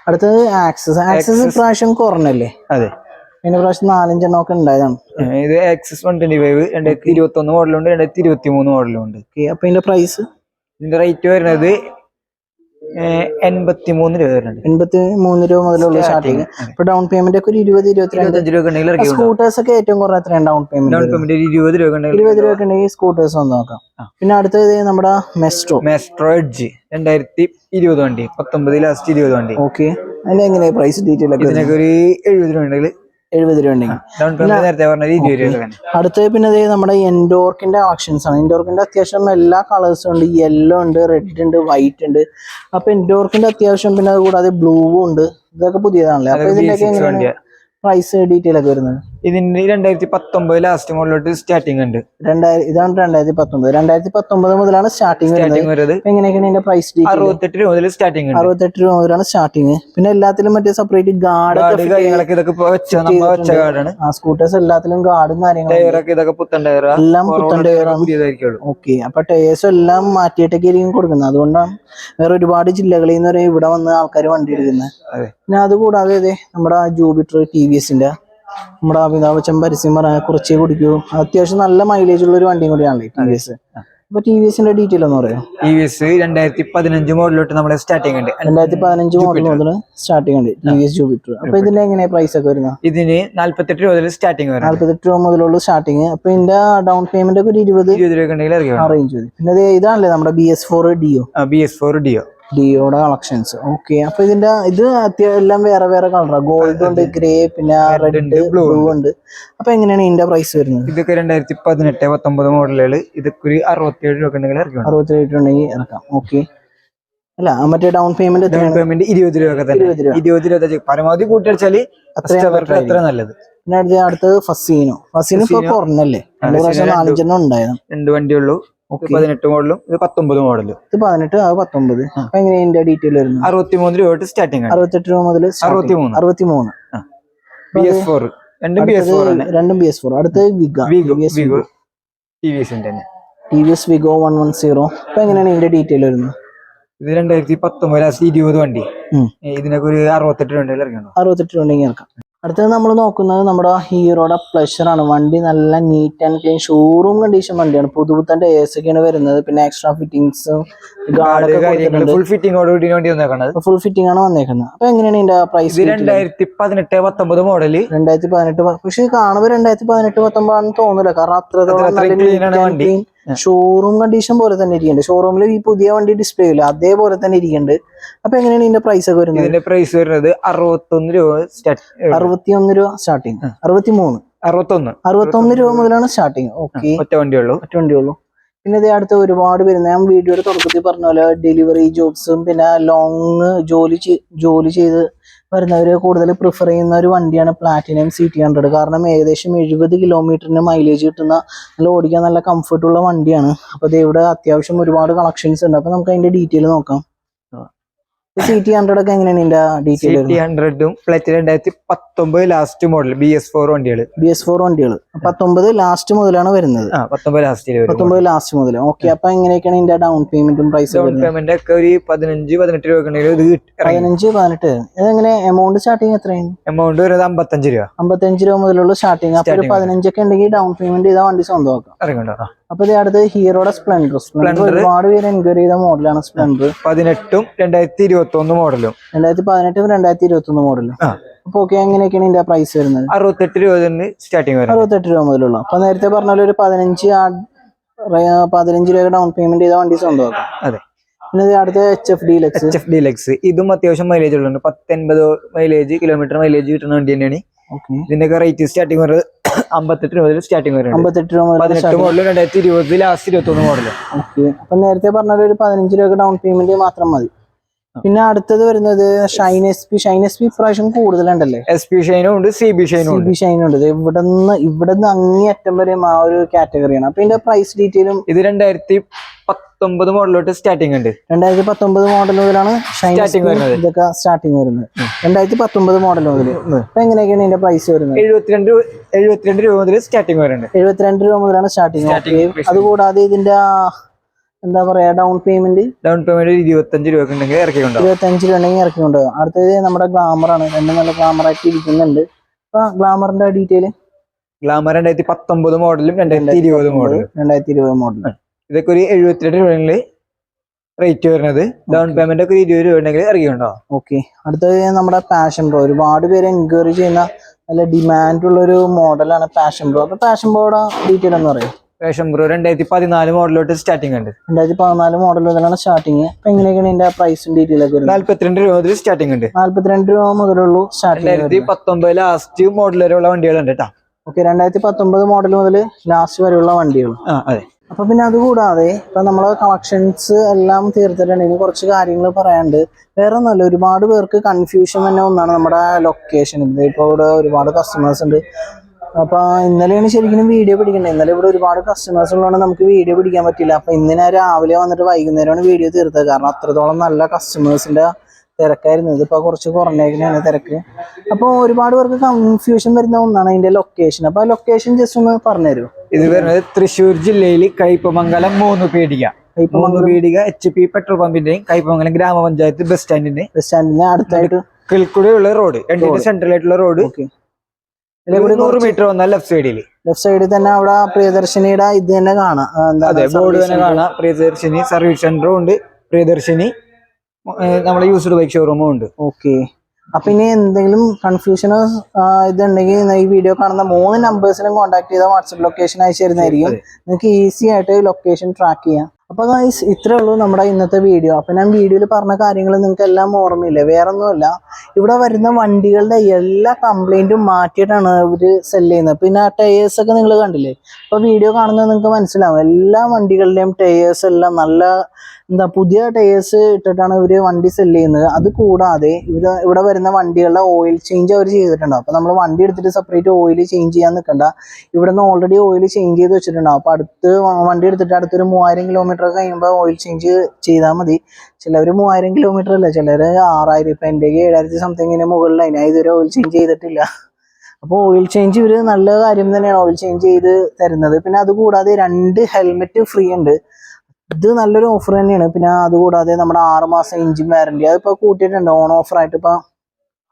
S1: അടുത്തത് ആക്സസ് ആക്സസ്. പ്രാവശ്യം കുറഞ്ഞല്ലേ?
S3: അതെ.
S1: അതിന് പ്രാവശ്യം നാലഞ്ചെണ്ണം ഒക്കെ ഉണ്ടായതാണ്.
S3: ഇത് ആക്സസ് വൺ ട്വന്റി ഫൈവ് രണ്ടായിരത്തി ഇരുപത്തി ഒന്ന് മോഡലുണ്ട് രണ്ടായിരത്തി ഇരുപത്തി മൂന്ന് മോഡലും ഉണ്ട്.
S1: ഓക്കെ അപ്പൊ ഇതിന്റെ പ്രൈസ്
S3: ഇതിന്റെ റേറ്റ് വരുന്നത് എൺപത്തി മൂന്ന് രൂപ വരുന്നുണ്ട്.
S1: എൺപത്തി മൂന്ന് രൂപ മുതലുള്ള സ്റ്റാർട്ടിങ് ഇപ്പൊ ഡൗൺ പേയ്മെന്റ് ഒക്കെ ഒരു ഇരുപത് ഇരുപത്തിരണ്ട്.
S3: രൂപ
S1: സ്കൂട്ടേഴ്സ് ഒക്കെ ഏറ്റവും കുറഞ്ഞ എത്രയാണ് ഡൗൺ
S3: ഡൗൺ
S1: പേയ്മെന്റ്
S3: പേയ്മെന്റ് ഒരു ഇരുപത് രൂപ
S1: ഇരുപത് രൂപ ഉണ്ടെങ്കിൽ സ്കൂട്ടേഴ്സ് ഒന്ന് നോക്കാം. പിന്നെ അടുത്തത് നമ്മുടെ മെസ്ട്രോ
S3: മെസ്ട്രോ എഡ്ജ് രണ്ടായിരത്തി ഇരുപത് വണ്ടി പത്തൊമ്പത് ലാസ്റ്റ് ഇരുപത് വണ്ടി.
S1: ഓക്കെ അതിന്റെ എങ്ങനെയാ പ്രൈസ് ഡീറ്റെയിൽ ഒക്കെ
S3: ഇതിനൊക്കെ ഒരു എഴുപത് രൂപ ഉണ്ടെങ്കിൽ
S1: എഴുപത് രൂപ ഉണ്ടെങ്കിൽ. അടുത്തത് പിന്നെ നമ്മുടെ എൻഡോർക്കിന്റെ കളക്ഷൻസ് ആണ്. എൻഡോർക്കിന്റെ അത്യാവശ്യം എല്ലാ കളേഴ്സും ഉണ്ട്. യെല്ലോ ഉണ്ട് റെഡ് ഉണ്ട് വൈറ്റ് ഉണ്ട്. അപ്പൊ എൻഡോർക്കിന്റെ അത്യാവശ്യം പിന്നെ അത് കൂടാതെ ബ്ലൂവും ഉണ്ട്. ഇതൊക്കെ പുതിയതാണല്ലേ? അപ്പൊ
S3: ഇതിന്റെ
S1: ഇതിന്റെയൊക്കെ
S3: B6
S1: എങ്ങനെയാണ് പ്രൈസ് ഡീറ്റെയിൽ ഒക്കെ വരുന്നത്?
S3: ഇതിന്റെ രണ്ടായിരത്തി പത്തൊമ്പത് ലാസ്റ്റ് മോഡലോട്ട് സ്റ്റാർട്ടിംഗ് ഉണ്ട്.
S1: രണ്ടായിരം ഇതാണ് രണ്ടായിരത്തി പത്തൊമ്പത് രണ്ടായിരത്തി പത്തൊമ്പത് മുതലാണ് സ്റ്റാർട്ടിങ്
S3: സ്റ്റാർട്ടിംഗ് വരുന്നത്.
S1: എങ്ങനെയൊക്കെയാണ് ഇതിന്റെ പ്രൈസ്
S3: അറുപത്തെട്ട് രൂപ മുതൽ സ്റ്റാർട്ടിംഗ്
S1: അറുപത്തെട്ട് രൂപ മുതലാണ് സ്റ്റാർട്ടിംഗ് പിന്നെ എല്ലാത്തിലും മറ്റേ സെപ്പറേറ്റ് ഗാർഡ്
S3: കാര്യങ്ങളൊക്കെ ഇതൊക്കെ വെച്ച ഗാർഡാണ്
S1: ആ സ്കൂട്ടേഴ്സ് എല്ലാത്തിലും ഗാർഡും കാര്യങ്ങളും
S3: ഇതൊക്കെ പുത്തൻ ടയർ
S1: എല്ലാം പുത്തൻ ടയറാണ്
S3: പുതിയതായിരിക്കുള്ളൂ.
S1: ഓക്കെ അപ്പൊ ടയേഴ്സ് എല്ലാം മാറ്റിയിട്ടൊക്കെ ആയിരിക്കും കൊടുക്കുന്നത്. അതുകൊണ്ടാണ് വേറെ ഒരുപാട് ജില്ലകളിൽ നിന്ന് ഇവിടെ വന്ന് ആൾക്കാർ വണ്ടി എടുക്കുന്നത്.
S3: അതെ.
S1: പിന്നെ അതുകൂടാതെ നമ്മുടെ ജൂബിറ്റർ ടി വി എസിന്റെ നമ്മുടെ അമിതാഭ് ബച്ചൻ പരസ്യം പറയാൻ കുറച്ചേ കുടിക്കൂ. അത്യാവശ്യം നല്ല മൈലേജ് ഉള്ള ഒരു വണ്ടിയും കൂടിയാണല്ലേ ടി വി എസ് അപ്പൊ ടി വി എസിന്റെ ഡീറ്റെയിൽ ഒന്ന് പറയാം
S3: ടി വി എസ് രണ്ടായിരത്തി പതിനഞ്ച് മോഡലോട്ട് നമ്മുടെ സ്റ്റാർട്ടിംഗ് ഉണ്ട്.
S1: രണ്ടായിരത്തി പതിനഞ്ച് മോഡൽ മുതൽ സ്റ്റാർട്ടിംഗ് ഉണ്ട് ടി വി എസ് ജൂപിറ്റർ അപ്പൊ ഇതിന്റെ എങ്ങനെയാ പ്രൈസ് ഒക്കെ വരുന്നത്?
S3: ഇതിന് നാല്പത്തെട്ട് രൂപ മുതൽ സ്റ്റാർട്ടിംഗ് വരും
S1: നാല്പത്തെട്ട് രൂപ മുതലുള്ള സ്റ്റാർട്ടിംഗ് അപ്പൊ ഇതിന്റെ ഡൗൺ പേയ്മെന്റ് ഒക്കെ ഒരു ഇരുപത്
S3: ഇരുപത് രൂപ ഉണ്ടെങ്കിൽ ഇറക്കി
S1: ആ റേഞ്ച് പിന്നെ ഇതാണല്ലേ നമ്മുടെ B S four Dio
S3: B S four Dio
S1: ഡിയോയുടെ collections okay അപ്പൊ ഇതിന്റെ ഇത് അത്യാവശ്യം എല്ലാം വേറെ വേറെ കളറാണ് ഗോൾഡ് ഉണ്ട് ഗ്രേ പിന്നെ റെഡ്
S3: ഉണ്ട്,
S1: ബ്ലൂ ഉണ്ട്. അപ്പൊ എങ്ങനെയാണ് ഇതിന്റെ പ്രൈസ് വരുന്നത്?
S3: ഇതൊക്കെ രണ്ടായിരത്തി പതിനെട്ട് പത്തൊമ്പത് മോഡലുകൾ ഇതൊക്കെ ഒരു അറുപത്തിയേഴ് രൂപ ഉണ്ടെങ്കിൽ ഇറക്കാം
S1: അറുപത്തി ഉണ്ടെങ്കിൽ ഇറക്കാം. ഓക്കെ അല്ല മറ്റേ ഡൗൺ പേയ്മെന്റ്
S3: ഡൗൺ പേയ്മെന്റ് ഇരുപത് രൂപ തന്നെ.
S1: ഇരുപത് രൂപ.
S3: പരമാവധി
S1: കൂട്ടിയടിച്ചാൽ
S3: അത്ര നല്ലത്.
S1: പിന്നെ അടുത്ത അടുത്തത് ഫസീനോ ഫസീനോ ഇപ്പൊ. കുറഞ്ഞല്ലേ? പ്രാവശ്യം നാലഞ്ചെണ്ണം ഉണ്ടായിരുന്നു.
S3: രണ്ട് വണ്ടിയുള്ളൂ പതിനെട്ട് മോഡലും ഇത് പത്തൊമ്പത് മോഡലും.
S1: ഇത് പതിനെട്ട് അത് പത്തൊമ്പത്. എങ്ങനെയാ ഇതിന്റെ ഡീറ്റെയിൽ വരുന്നത്?
S3: അറുപത്തിമൂന്ന് രൂപ തൊട്ട് സ്റ്റാർട്ടിംഗ്
S1: അറുപത്തെട്ട് രൂപ മുതൽ
S3: അറുപത്തിമൂന്ന്.
S1: അറുപത്തിമൂന്ന്.
S3: ബി എസ് ഫോർ രണ്ടും ബി എസ് ഫോർ
S1: രണ്ടും ബി എസ് ഫോർ അടുത്തത് വിഗ
S3: വിഗോ
S1: ടി വി
S3: എസിന്റെ തന്നെ.
S1: T V S Wego one one zero എങ്ങനെയാണ് ഇതിന്റെ ഡീറ്റെയിൽ വരുന്നത്?
S3: ഇത് രണ്ടായിരത്തി പത്തൊമ്പത് ലാസ്റ്റ് ഇരുപത് വണ്ടി. ഇതിനൊക്കെ ഒരു അറുപത്തെട്ട് രൂപ ഇറക്കണം
S1: അറുപത്തെട്ട് രൂപ ഇറക്കാം. അടുത്തത് നമ്മൾ നോക്കുന്നത് നമ്മുടെ ഹീറോയുടെ പ്ലഷർ ആണ്. വണ്ടി നല്ല neat and clean showroom condition വണ്ടിയാണ്. പുതുപുത്തൻ ടയേഴ്സ് ഒക്കെയാണ് വരുന്നത്. പിന്നെ എക്സ്ട്രാ ഫിറ്റിംഗ്സും
S3: ഫുൾ ഫിറ്റിംഗോട് കൂടി വണ്ടി വന്നേക്കണത്.
S1: ഫുൾ ഫിറ്റിംഗ് ആണ് വന്നേക്കുന്നത്. അപ്പൊ എങ്ങനെയാണ് ഇതിന്റെ പ്രൈസ്
S3: രണ്ടായിരത്തി പതിനെട്ട് പത്തൊമ്പത് മോഡൽ
S1: രണ്ടായിരത്തി പതിനെട്ട് പക്ഷെ കാണുമ്പോൾ രണ്ടായിരത്തി പതിനെട്ട് പത്തൊമ്പതാണെന്ന് തോന്നുന്നില്ല. കാരണം
S3: ആണ് വണ്ടി.
S1: ഷോറൂം കണ്ടീഷൻ പോലെ തന്നെ ഇരിക്കുന്നുണ്ട് ഷോറൂമിൽ ഈ പുതിയ വണ്ടി ഡിസ്പ്ലേ ഇല്ല. അതേപോലെ തന്നെ ഇരിക്കുന്നുണ്ട് അപ്പൊ എങ്ങനെയാണ് ഇതിന്റെ പ്രൈസ് ഒക്കെ വരുന്നത്?
S3: ഇതിന്റെ പ്രൈസ് വരുന്നത് അറുപത്തൊന്ന് രൂപ
S1: അറുപത്തിയൊന്ന് രൂപ സ്റ്റാർട്ടിങ് അറുപത്തി മൂന്ന്
S3: അറുപത്തൊന്ന്.
S1: അറുപത്തൊന്ന് രൂപ മുതലാണ് സ്റ്റാർട്ടിങ് ഓക്കെ
S3: ഒറ്റ വണ്ടിയുള്ളൂ.
S1: ഒറ്റ വണ്ടിയുള്ളൂ. പിന്നെ ഇതേ അടുത്ത് ഒരുപാട് വരുന്ന ഞാൻ വീഡിയോയുടെ തുടക്കത്തിൽ പറഞ്ഞ പോലെ ഡെലിവറി ജോബ്സും പിന്നെ ലോങ് ജോലി ജോലി ചെയ്ത് വരുന്നവര് കൂടുതൽ പ്രിഫർ ചെയ്യുന്ന ഒരു വണ്ടിയാണ് പ്ലാറ്റിനം സി ടി ഹൺഡ്രഡ് കാരണം ഏകദേശം എഴുപത് കിലോമീറ്ററിന് മൈലേജ് കിട്ടുന്ന നല്ല ഓടിക്കാൻ നല്ല കംഫർട്ടുള്ള വണ്ടിയാണ്. അപ്പോൾ ഇത് ഇവിടെ അത്യാവശ്യം ഒരുപാട് കളക്ഷൻസ് ഉണ്ട്. അപ്പോൾ നമുക്ക് അതിന്റെ ഡീറ്റെയിൽ നോക്കാം. സി ടി ഹൺഡ്രഡ് ഒക്കെ എങ്ങനെയാണ് ഇതിന്റെ
S3: സി
S1: ഡീറ്റെയിൽ
S3: ടി ഹൺഡ്രഡും പ്ലറ്റ് രണ്ടായിരത്തി പത്തൊമ്പത് last model B S four വണ്ടികൾ
S1: ബി എസ് ഫോർ വണ്ടികൾ പത്തൊമ്പത് ലാസ്റ്റ് മുതലാണ് വരുന്നത്.
S3: പത്തൊമ്പത് ലാസ്റ്റിൽ വരും
S1: പത്തൊമ്പത് ലാസ്റ്റ് മുതൽ ഓക്കെ അപ്പൊ എങ്ങനെയൊക്കെയാണ് ഇതിന്റെ ഡൗൺ പേയ്മെന്റും പ്രൈസ്
S3: ഡൗൺ പേയ്മെന്റ് ഒക്കെ ഒരു പതിനഞ്ച് പതിനെട്ട് രൂപ
S1: പതിനഞ്ച് പതിനെട്ട്. ഇതെങ്ങനെ എമൗണ്ട് സ്റ്റാർട്ടിങ് എത്രയാണ്?
S3: എമൗണ്ട് വരുന്നത് അമ്പത്തഞ്ച് രൂപ.
S1: അമ്പത്തഞ്ച് രൂപ മുതലുള്ള സ്റ്റാർട്ടിങ് അപ്പൊ ഒരു. പതിനഞ്ചൊക്കെ ഉണ്ടെങ്കിൽ ഡൗൺ പേയ്മെന്റ് ചെയ്താൽ വണ്ടി സ്വന്തമാക്കാം.
S3: ഇറങ്ങുണ്ടോ.
S1: അപ്പൊ ഇത് അടുത്ത് ഹീറോയുടെ സ്പ്ലെൻഡർ സ്പ്ലെൻഡർ. ഒരുപാട് പേര് എൻക്വയറി ചെയ്ത മോഡലാണ് സ്പ്ലെൻഡർ
S3: പതിനെട്ടും രണ്ടായിരത്തി ഇരുപത്തി ഒന്ന് മോഡലും
S1: രണ്ടായിരത്തി പതിനെട്ടും രണ്ടായിരത്തി ഇരുപത്തി ഒന്ന് മോഡലും അപ്പൊ ഓക്കെ എങ്ങനെയൊക്കെയാണ് ഇതിന്റെ പ്രൈസ് വരുന്നത്?
S3: അറുപത്തെട്ട് രൂപ വരുന്നത്.
S1: അറുപത്തെട്ട് രൂപ മുതലുള്ള. അപ്പൊ നേരത്തെ പറഞ്ഞ പോലെ ഒരു പതിനഞ്ച് പതിനഞ്ച് രൂപ ഡൗൺ പേയ്മെന്റ് ചെയ്ത വണ്ടി സ്വന്തമാക്കാം.
S3: അതെ.
S1: പിന്നെ അടുത്ത H F Deluxe
S3: H F Deluxe ഇതും അത്യാവശ്യം മൈലേജ് ഉള്ളുണ്ട് പത്തൊൻപത് മൈലേജ് കിലോമീറ്റർ മൈലേജ് കിട്ടുന്ന വണ്ടി തന്നെയാണ്. ഇതിന്റെയൊക്കെ റേറ്റ് സ്റ്റാർട്ടിങ് വരുന്നത് അമ്പത്തെട്ട് രൂപ മുതൽ സ്റ്റാർട്ടിങ് വരുന്നുണ്ട്
S1: അമ്പത്തെട്ട് രൂപ
S3: പതിനെട്ട് മോഡൽ രണ്ടായിരത്തി ഇരുപത് ലാസ്റ്റ് ഇരുപത്തി ഒന്ന് മോഡൽ
S1: ഓക്കെ. അപ്പൊ നേരത്തെ പറഞ്ഞ ഒരു പതിനഞ്ച് രൂപ ഡൗൺ പേയ്മെന്റ് മാത്രം മതി. പിന്നെ അടുത്തത് വരുന്നത് Shine S P Shine S P ഇപ്രാവശ്യം കൂടുതലുണ്ടല്ലേ?
S3: എസ് പി ഷൈനും ഉണ്ട് സി ബി ഷൈനും
S1: സി ബി ഷൈനും ഉണ്ട്. ഇവിടെ നിന്ന് ഇവിടെ നിന്ന് അങ്ങേയറ്റം വരെയും ആ ഒരു കാറ്റഗറിയാണ്. അപ്പൊ ഇതിന്റെ പ്രൈസ് ഡീറ്റെയിലും
S3: ഇത് രണ്ടായിരത്തി പത്തൊമ്പത് മോഡലോട്ട് സ്റ്റാർട്ടിങ് ഉണ്ട്
S1: രണ്ടായിരത്തി പത്തൊമ്പത് മോഡൽ മുതലാണ്
S3: Starting വരുന്നത്.
S1: ഇതൊക്കെ സ്റ്റാർട്ടിംഗ് വരുന്നത്. രണ്ടായിരത്തി പത്തൊമ്പത് മോഡൽ മുതൽ അപ്പൊ എങ്ങനെയൊക്കെയാണ് ഇതിന്റെ പ്രൈസ് വരുന്നത്?
S3: എഴുപത്തിരണ്ട് എഴുപത്തിരണ്ട് രൂപ മുതൽ സ്റ്റാർട്ടിംഗ് വരുന്നുണ്ട്.
S1: എഴുപത്തിരണ്ട് രൂപ മുതലാണ്
S3: സ്റ്റാർട്ടിംഗ്.
S1: അതുകൂടാതെ ഇതിന്റെ എന്താ പറയാ ഡൗൺ പേയ്മെന്റ്
S3: ഡൗൺ പേയ്മെന്റ് ഇരുപത്തഞ്ച് രൂപ ഉണ്ടെങ്കിൽ ഇറക്കിക്കൊണ്ടാവും
S1: ഇരുപത്തഞ്ച് രൂപ ഉണ്ടെങ്കിൽ ഇറക്കിക്കൊണ്ട് പോകും അടുത്തത് നമ്മുടെ ഗ്ലാമർ ആണ്. രണ്ടും നല്ല ഗ്ലാമർ ആയിട്ട് ഇരിക്കുന്നുണ്ട്. അപ്പൊ ഗ്ലാമറിന്റെ ഡീറ്റെയിൽ
S3: ഗ്ലാമർ രണ്ടായിരത്തി പത്തൊമ്പത് മോഡലും രണ്ടായിരത്തി ഇരുപത് മോഡലും
S1: രണ്ടായിരത്തി ഇരുപത് മോഡൽ
S3: ഇതൊക്കെ ഒരു എഴുപത്തിരണ്ട് രൂപയിൽ റേറ്റ് വരുന്നത്. ഡൗൺ പേയ്മെന്റ് ഒക്കെ ഇരുപത് രൂപ ഉണ്ടെങ്കിൽ ഇറക്കിക്കൊണ്ടാവും
S1: ഓക്കെ അടുത്തത് നമ്മുടെ പാഷൻ പ്രോ ഒരുപാട് പേര് എൻക്വയറി ചെയ്യുന്ന നല്ല ഡിമാൻഡ് ഉള്ള ഒരു മോഡലാണ് പാഷൻ പ്രോ അപ്പൊ പാഷൻ പ്രോയുടെ ഡീറ്റെയിൽ എന്ന് പറയും.
S3: ഫാഷൻ പ്രോ രണ്ടായിരത്തി പതിനാല് മോഡലോട്ട് സ്റ്റാർട്ടിങ് ഉണ്ട്.
S1: രണ്ടായിരത്തി പതിനാല് മോഡൽ മുതലാണ് സ്റ്റാർട്ടിങ് അപ്പൊ എങ്ങനെയൊക്കെയാണ് ഇതിന്റെ പ്രൈസും വരുന്നത്?
S3: നാല്പത്തിരണ്ട് രൂപ മുതൽ സ്റ്റാർട്ടിങ് ഉണ്ട്.
S1: നാല്പത്തിരണ്ട് രൂപ മുതലുള്ളൂ സ്റ്റാർട്ടിംഗ്
S3: രണ്ടായിരത്തി പത്തൊമ്പത് ലാസ്റ്റ് മോഡൽ വരെയുള്ള വണ്ടികളുണ്ട് കേട്ടോ.
S1: ഓക്കെ രണ്ടായിരത്തി പത്തൊമ്പത് മോഡൽ മുതൽ ലാസ്റ്റ് വരെയുള്ള വണ്ടികൾ.
S3: അതെ.
S1: അപ്പൊ പിന്നെ അതുകൂടാതെ ഇപ്പൊ നമ്മളെ കളക്ഷൻസ് എല്ലാം തീർത്തിട്ടുണ്ട് ഇനി കുറച്ച് കാര്യങ്ങൾ പറയാണ്ട് വേറെ ഒന്നുമല്ല ഒരുപാട് പേർക്ക് കൺഫ്യൂഷൻ തന്നെ ഒന്നാണ് നമ്മുടെ ലൊക്കേഷൻ ഇപ്പൊ ഇവിടെ ഒരുപാട് കസ്റ്റമേഴ്സ് ഉണ്ട്. അപ്പൊ ഇന്നലെയാണ് ശരിക്കും വീഡിയോ പിടിക്കേണ്ടത് ഇന്നലെ ഇവിടെ ഒരുപാട് കസ്റ്റമേഴ്സ് ഉള്ളതുകൊണ്ട് നമുക്ക് വീഡിയോ പിടിക്കാൻ പറ്റില്ല. അപ്പൊ ഇന്ന് ഞാൻ രാവിലെ വന്നിട്ട് വൈകുന്നേരമാണ് വീഡിയോ തീർത്തത്. കാരണം അത്രത്തോളം നല്ല കസ്റ്റമേഴ്സിന്റെ തിരക്കായിരുന്നു. ഇതിപ്പോ കുറച്ച് കുറഞ്ഞേക്കുന്നതാണ് തിരക്ക്. അപ്പോൾ ഒരുപാട് പേർക്ക് കൺഫ്യൂഷൻ വരുന്ന ഒന്നാണ് അതിന്റെ ലൊക്കേഷൻ അപ്പൊ ആ ലൊക്കേഷൻ ജസ്റ്റ് ഒന്ന് പറഞ്ഞുതരുമോ?
S3: ഇത് വരുന്നത് തൃശ്ശൂർ ജില്ലയിൽ Kaipamangalam Moonnupeedika.
S1: Kaipamangalam
S3: Moonnupeedika H P petrol പമ്പിന്റെയും Kaipamangalam ഗ്രാമപഞ്ചായത്ത് ബസ് സ്റ്റാൻഡിന്റെ.
S1: ബസ് സ്റ്റാൻഡിന്റെ അടുത്തായിട്ട്
S3: കിൽക്കുടിയുള്ള റോഡ് രണ്ടിന്റെ സെൻട്രൽ ആയിട്ടുള്ള റോഡ്
S1: ഓക്കെ
S3: നൂറ് മീറ്റർ വന്നാൽ ലെഫ്റ്റ് സൈഡിൽ
S1: ലെഫ്റ്റ് സൈഡിൽ തന്നെ അവിടെ പ്രിയദർശിനിയുടെ ഇത് തന്നെ കാണാം.
S3: അതെ ബോർഡ് തന്നെ. കാണാം. പ്രിയദർശിനി സർവീസ് സെന്ററും ഉണ്ട്. പ്രിയദർശിനി ഏഹ് നമ്മുടെ യൂസ്ഡ് ബൈക്ക് ഷോറൂമും ഉണ്ട്.
S1: ഓക്കെ. അപ്പൊ ഇനി എന്തെങ്കിലും കൺഫ്യൂഷനോ ഇതുണ്ടെങ്കിൽ ഈ വീഡിയോ കാണുന്ന മൂന്ന് നമ്പേഴ്സിലും കോൺടാക്ട് ചെയ്താൽ വാട്സപ്പ് ലൊക്കേഷൻ അയച്ചു തരുന്നതായിരിക്കും. നിങ്ങൾക്ക് ഈസി ആയിട്ട് ലൊക്കേഷൻ ട്രാക്ക് ചെയ്യാം. അപ്പൊ ഗൈസ് ഇത്രേ ഉള്ളൂ നമ്മുടെ ഇന്നത്തെ വീഡിയോ അപ്പോൾ ഞാൻ വീഡിയോയിൽ പറഞ്ഞ കാര്യങ്ങൾ നിങ്ങൾക്ക് എല്ലാം ഓർമ്മയില്ല? വേറെ ഒന്നുമല്ല ഇവിടെ വരുന്ന വണ്ടികളുടെ എല്ലാ കംപ്ലൈന്റും മാറ്റിയിട്ടാണ് ഇവർ സെൽ ചെയ്യുന്നത്. പിന്നെ ആ ടയേഴ്സ് ഒക്കെ നിങ്ങൾ കണ്ടില്ലേ? അപ്പോൾ വീഡിയോ കാണുന്നത് നിങ്ങൾക്ക് മനസ്സിലാവും. എല്ലാ വണ്ടികളുടെയും ടയേഴ്സ് എല്ലാം നല്ല എന്താ പുതിയ ടയേഴ്സ് ഇട്ടിട്ടാണ് ഇവർ വണ്ടി സെൽ ചെയ്യുന്നത്. അത് കൂടാതെ ഇവർ ഇവിടെ വരുന്ന വണ്ടികളുടെ ഓയിൽ ചേഞ്ച് അവർ ചെയ്തിട്ടുണ്ടാവും അപ്പൊ നമ്മൾ വണ്ടി എടുത്തിട്ട് സെപ്പറേറ്റ് ഓയിൽ ചേഞ്ച് ചെയ്യാൻ നിൽക്കണ്ട ഇവിടെ നിന്ന് ഓൾറെഡി ഓയിൽ ചേഞ്ച് ചെയ്ത് വെച്ചിട്ടുണ്ടാവും അപ്പൊ അടുത്ത് വണ്ടി എടുത്തിട്ട് അടുത്തൊരു മൂവായിരം കിലോമീറ്റർ കഴിയുമ്പോൾ ഓയിൽ ചേഞ്ച് ചെയ്താൽ മതി. ചിലവർ മൂവായിരം കിലോമീറ്റർ അല്ല ചിലർ ആറായിരം ഇപ്പൊ എന്റെ ഏഴായിരത്തി സംതിങ്ങിന് മുകളിലായി ഞാൻ ഇതുവരെ ഓയിൽ ചേഞ്ച് ചെയ്തിട്ടില്ല. അപ്പോൾ ഓയിൽ ചേഞ്ച് ഇവർ നല്ല കാര്യം തന്നെയാണ് ഓയിൽ ചേഞ്ച് ചെയ്ത് തരുന്നത്. പിന്നെ അതുകൂടാതെ രണ്ട് ഹെൽമെറ്റ് ഫ്രീ ഉണ്ട്. ഇത് നല്ലൊരു ഓഫർ തന്നെയാണ്. പിന്നെ അതുകൂടാതെ നമ്മുടെ ആറ് മാസം എഞ്ചിൻ വാറണ്ടി അതിപ്പോൾ കൂട്ടിയിട്ടുണ്ട്. ഓൺ ഓഫർ ആയിട്ട് ഇപ്പോൾ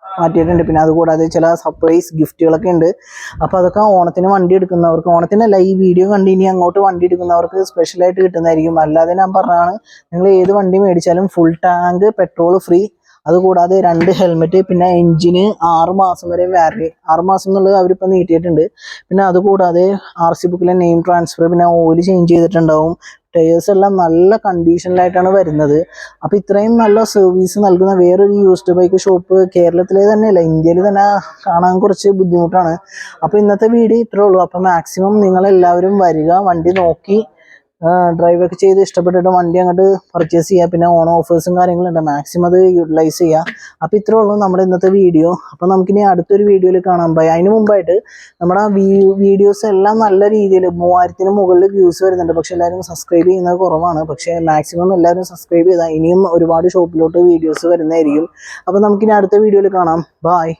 S1: മാറ്റിയിട്ടുണ്ട്. പിന്നെ അതുകൂടാതെ ചില സർപ്രൈസ് ഗിഫ്റ്റുകളൊക്കെ ഉണ്ട്. അപ്പോൾ അതൊക്കെ ഓണത്തിന് വണ്ടി എടുക്കുന്നവർക്ക് ഓണത്തിനല്ല ഈ വീഡിയോ കണ്ട് ഇനി അങ്ങോട്ട് വണ്ടി എടുക്കുന്നവർക്ക് സ്പെഷ്യലായിട്ട് കിട്ടുന്നതായിരിക്കും. അല്ലാതെ ഞാൻ പറഞ്ഞതാണ് നിങ്ങൾ ഏത് വണ്ടി മേടിച്ചാലും ഫുൾ ടാങ്ക് പെട്രോൾ ഫ്രീ അതുകൂടാതെ രണ്ട് ഹെൽമെറ്റ് പിന്നെ എഞ്ചിന് ആറ് മാസം വരെ വാറണ്ടി ആറ് മാസം എന്നുള്ളത് അവരിപ്പോൾ നീട്ടിയിട്ടുണ്ട്. പിന്നെ അതുകൂടാതെ ആർ സി ബുക്കിലെ നെയിം ട്രാൻസ്ഫർ പിന്നെ ഓയിൽ ചേഞ്ച് ചെയ്തിട്ടുണ്ടാവും. ടയേഴ്സ് എല്ലാം നല്ല കണ്ടീഷനിലായിട്ടാണ് വരുന്നത്. അപ്പോൾ ഇത്രയും നല്ല സർവീസ് നൽകുന്ന വേറൊരു യൂസ്ഡ് ബൈക്ക് ഷോപ്പ് കേരളത്തിലെ തന്നെയല്ല ഇന്ത്യയിൽ തന്നെ കാണാൻ കുറച്ച് ബുദ്ധിമുട്ടാണ്. അപ്പോൾ ഇന്നത്തെ വീഡിയോ ഇത്രേ ഉള്ളൂ. അപ്പോൾ മാക്സിമം നിങ്ങളെല്ലാവരും വരിക വണ്ടി നോക്കി ഡ്രൈവ് ഒക്കെ ചെയ്ത് ഇഷ്ടപ്പെട്ടിട്ട് വണ്ടി അങ്ങോട്ട് പർച്ചേസ് ചെയ്യുക പിന്നെ ഓൺ ഓഫേഴ്സും കാര്യങ്ങളുണ്ട് മാക്സിമം അത് യൂട്ടിലൈസ് ചെയ്യുക അപ്പോൾ ഇത്രേ ഉള്ളൂ നമ്മുടെ ഇന്നത്തെ വീഡിയോ അപ്പോൾ നമുക്കിനി അടുത്തൊരു വീഡിയോയിൽ കാണാൻ പോയി അതിന് മുമ്പായിട്ട് നമ്മുടെ വീഡിയോസ് എല്ലാം നല്ല രീതിയിൽ മൂവായിരത്തിന് മുകളിൽ വ്യൂസ് വരുന്നുണ്ട്. പക്ഷെ എല്ലാവരും സബ്സ്ക്രൈബ് ചെയ്യുന്നത് കുറവാണ്. പക്ഷേ മാക്സിമം എല്ലാവരും സബ്സ്ക്രൈബ് ചെയ്താൽ ഇനിയും ഒരുപാട് ഷോപ്പിലോട്ട് വീഡിയോസ് വരുന്നതായിരിക്കും. അപ്പോൾ നമുക്കിനി അടുത്ത വീഡിയോയിൽ കാണാം. ബായ്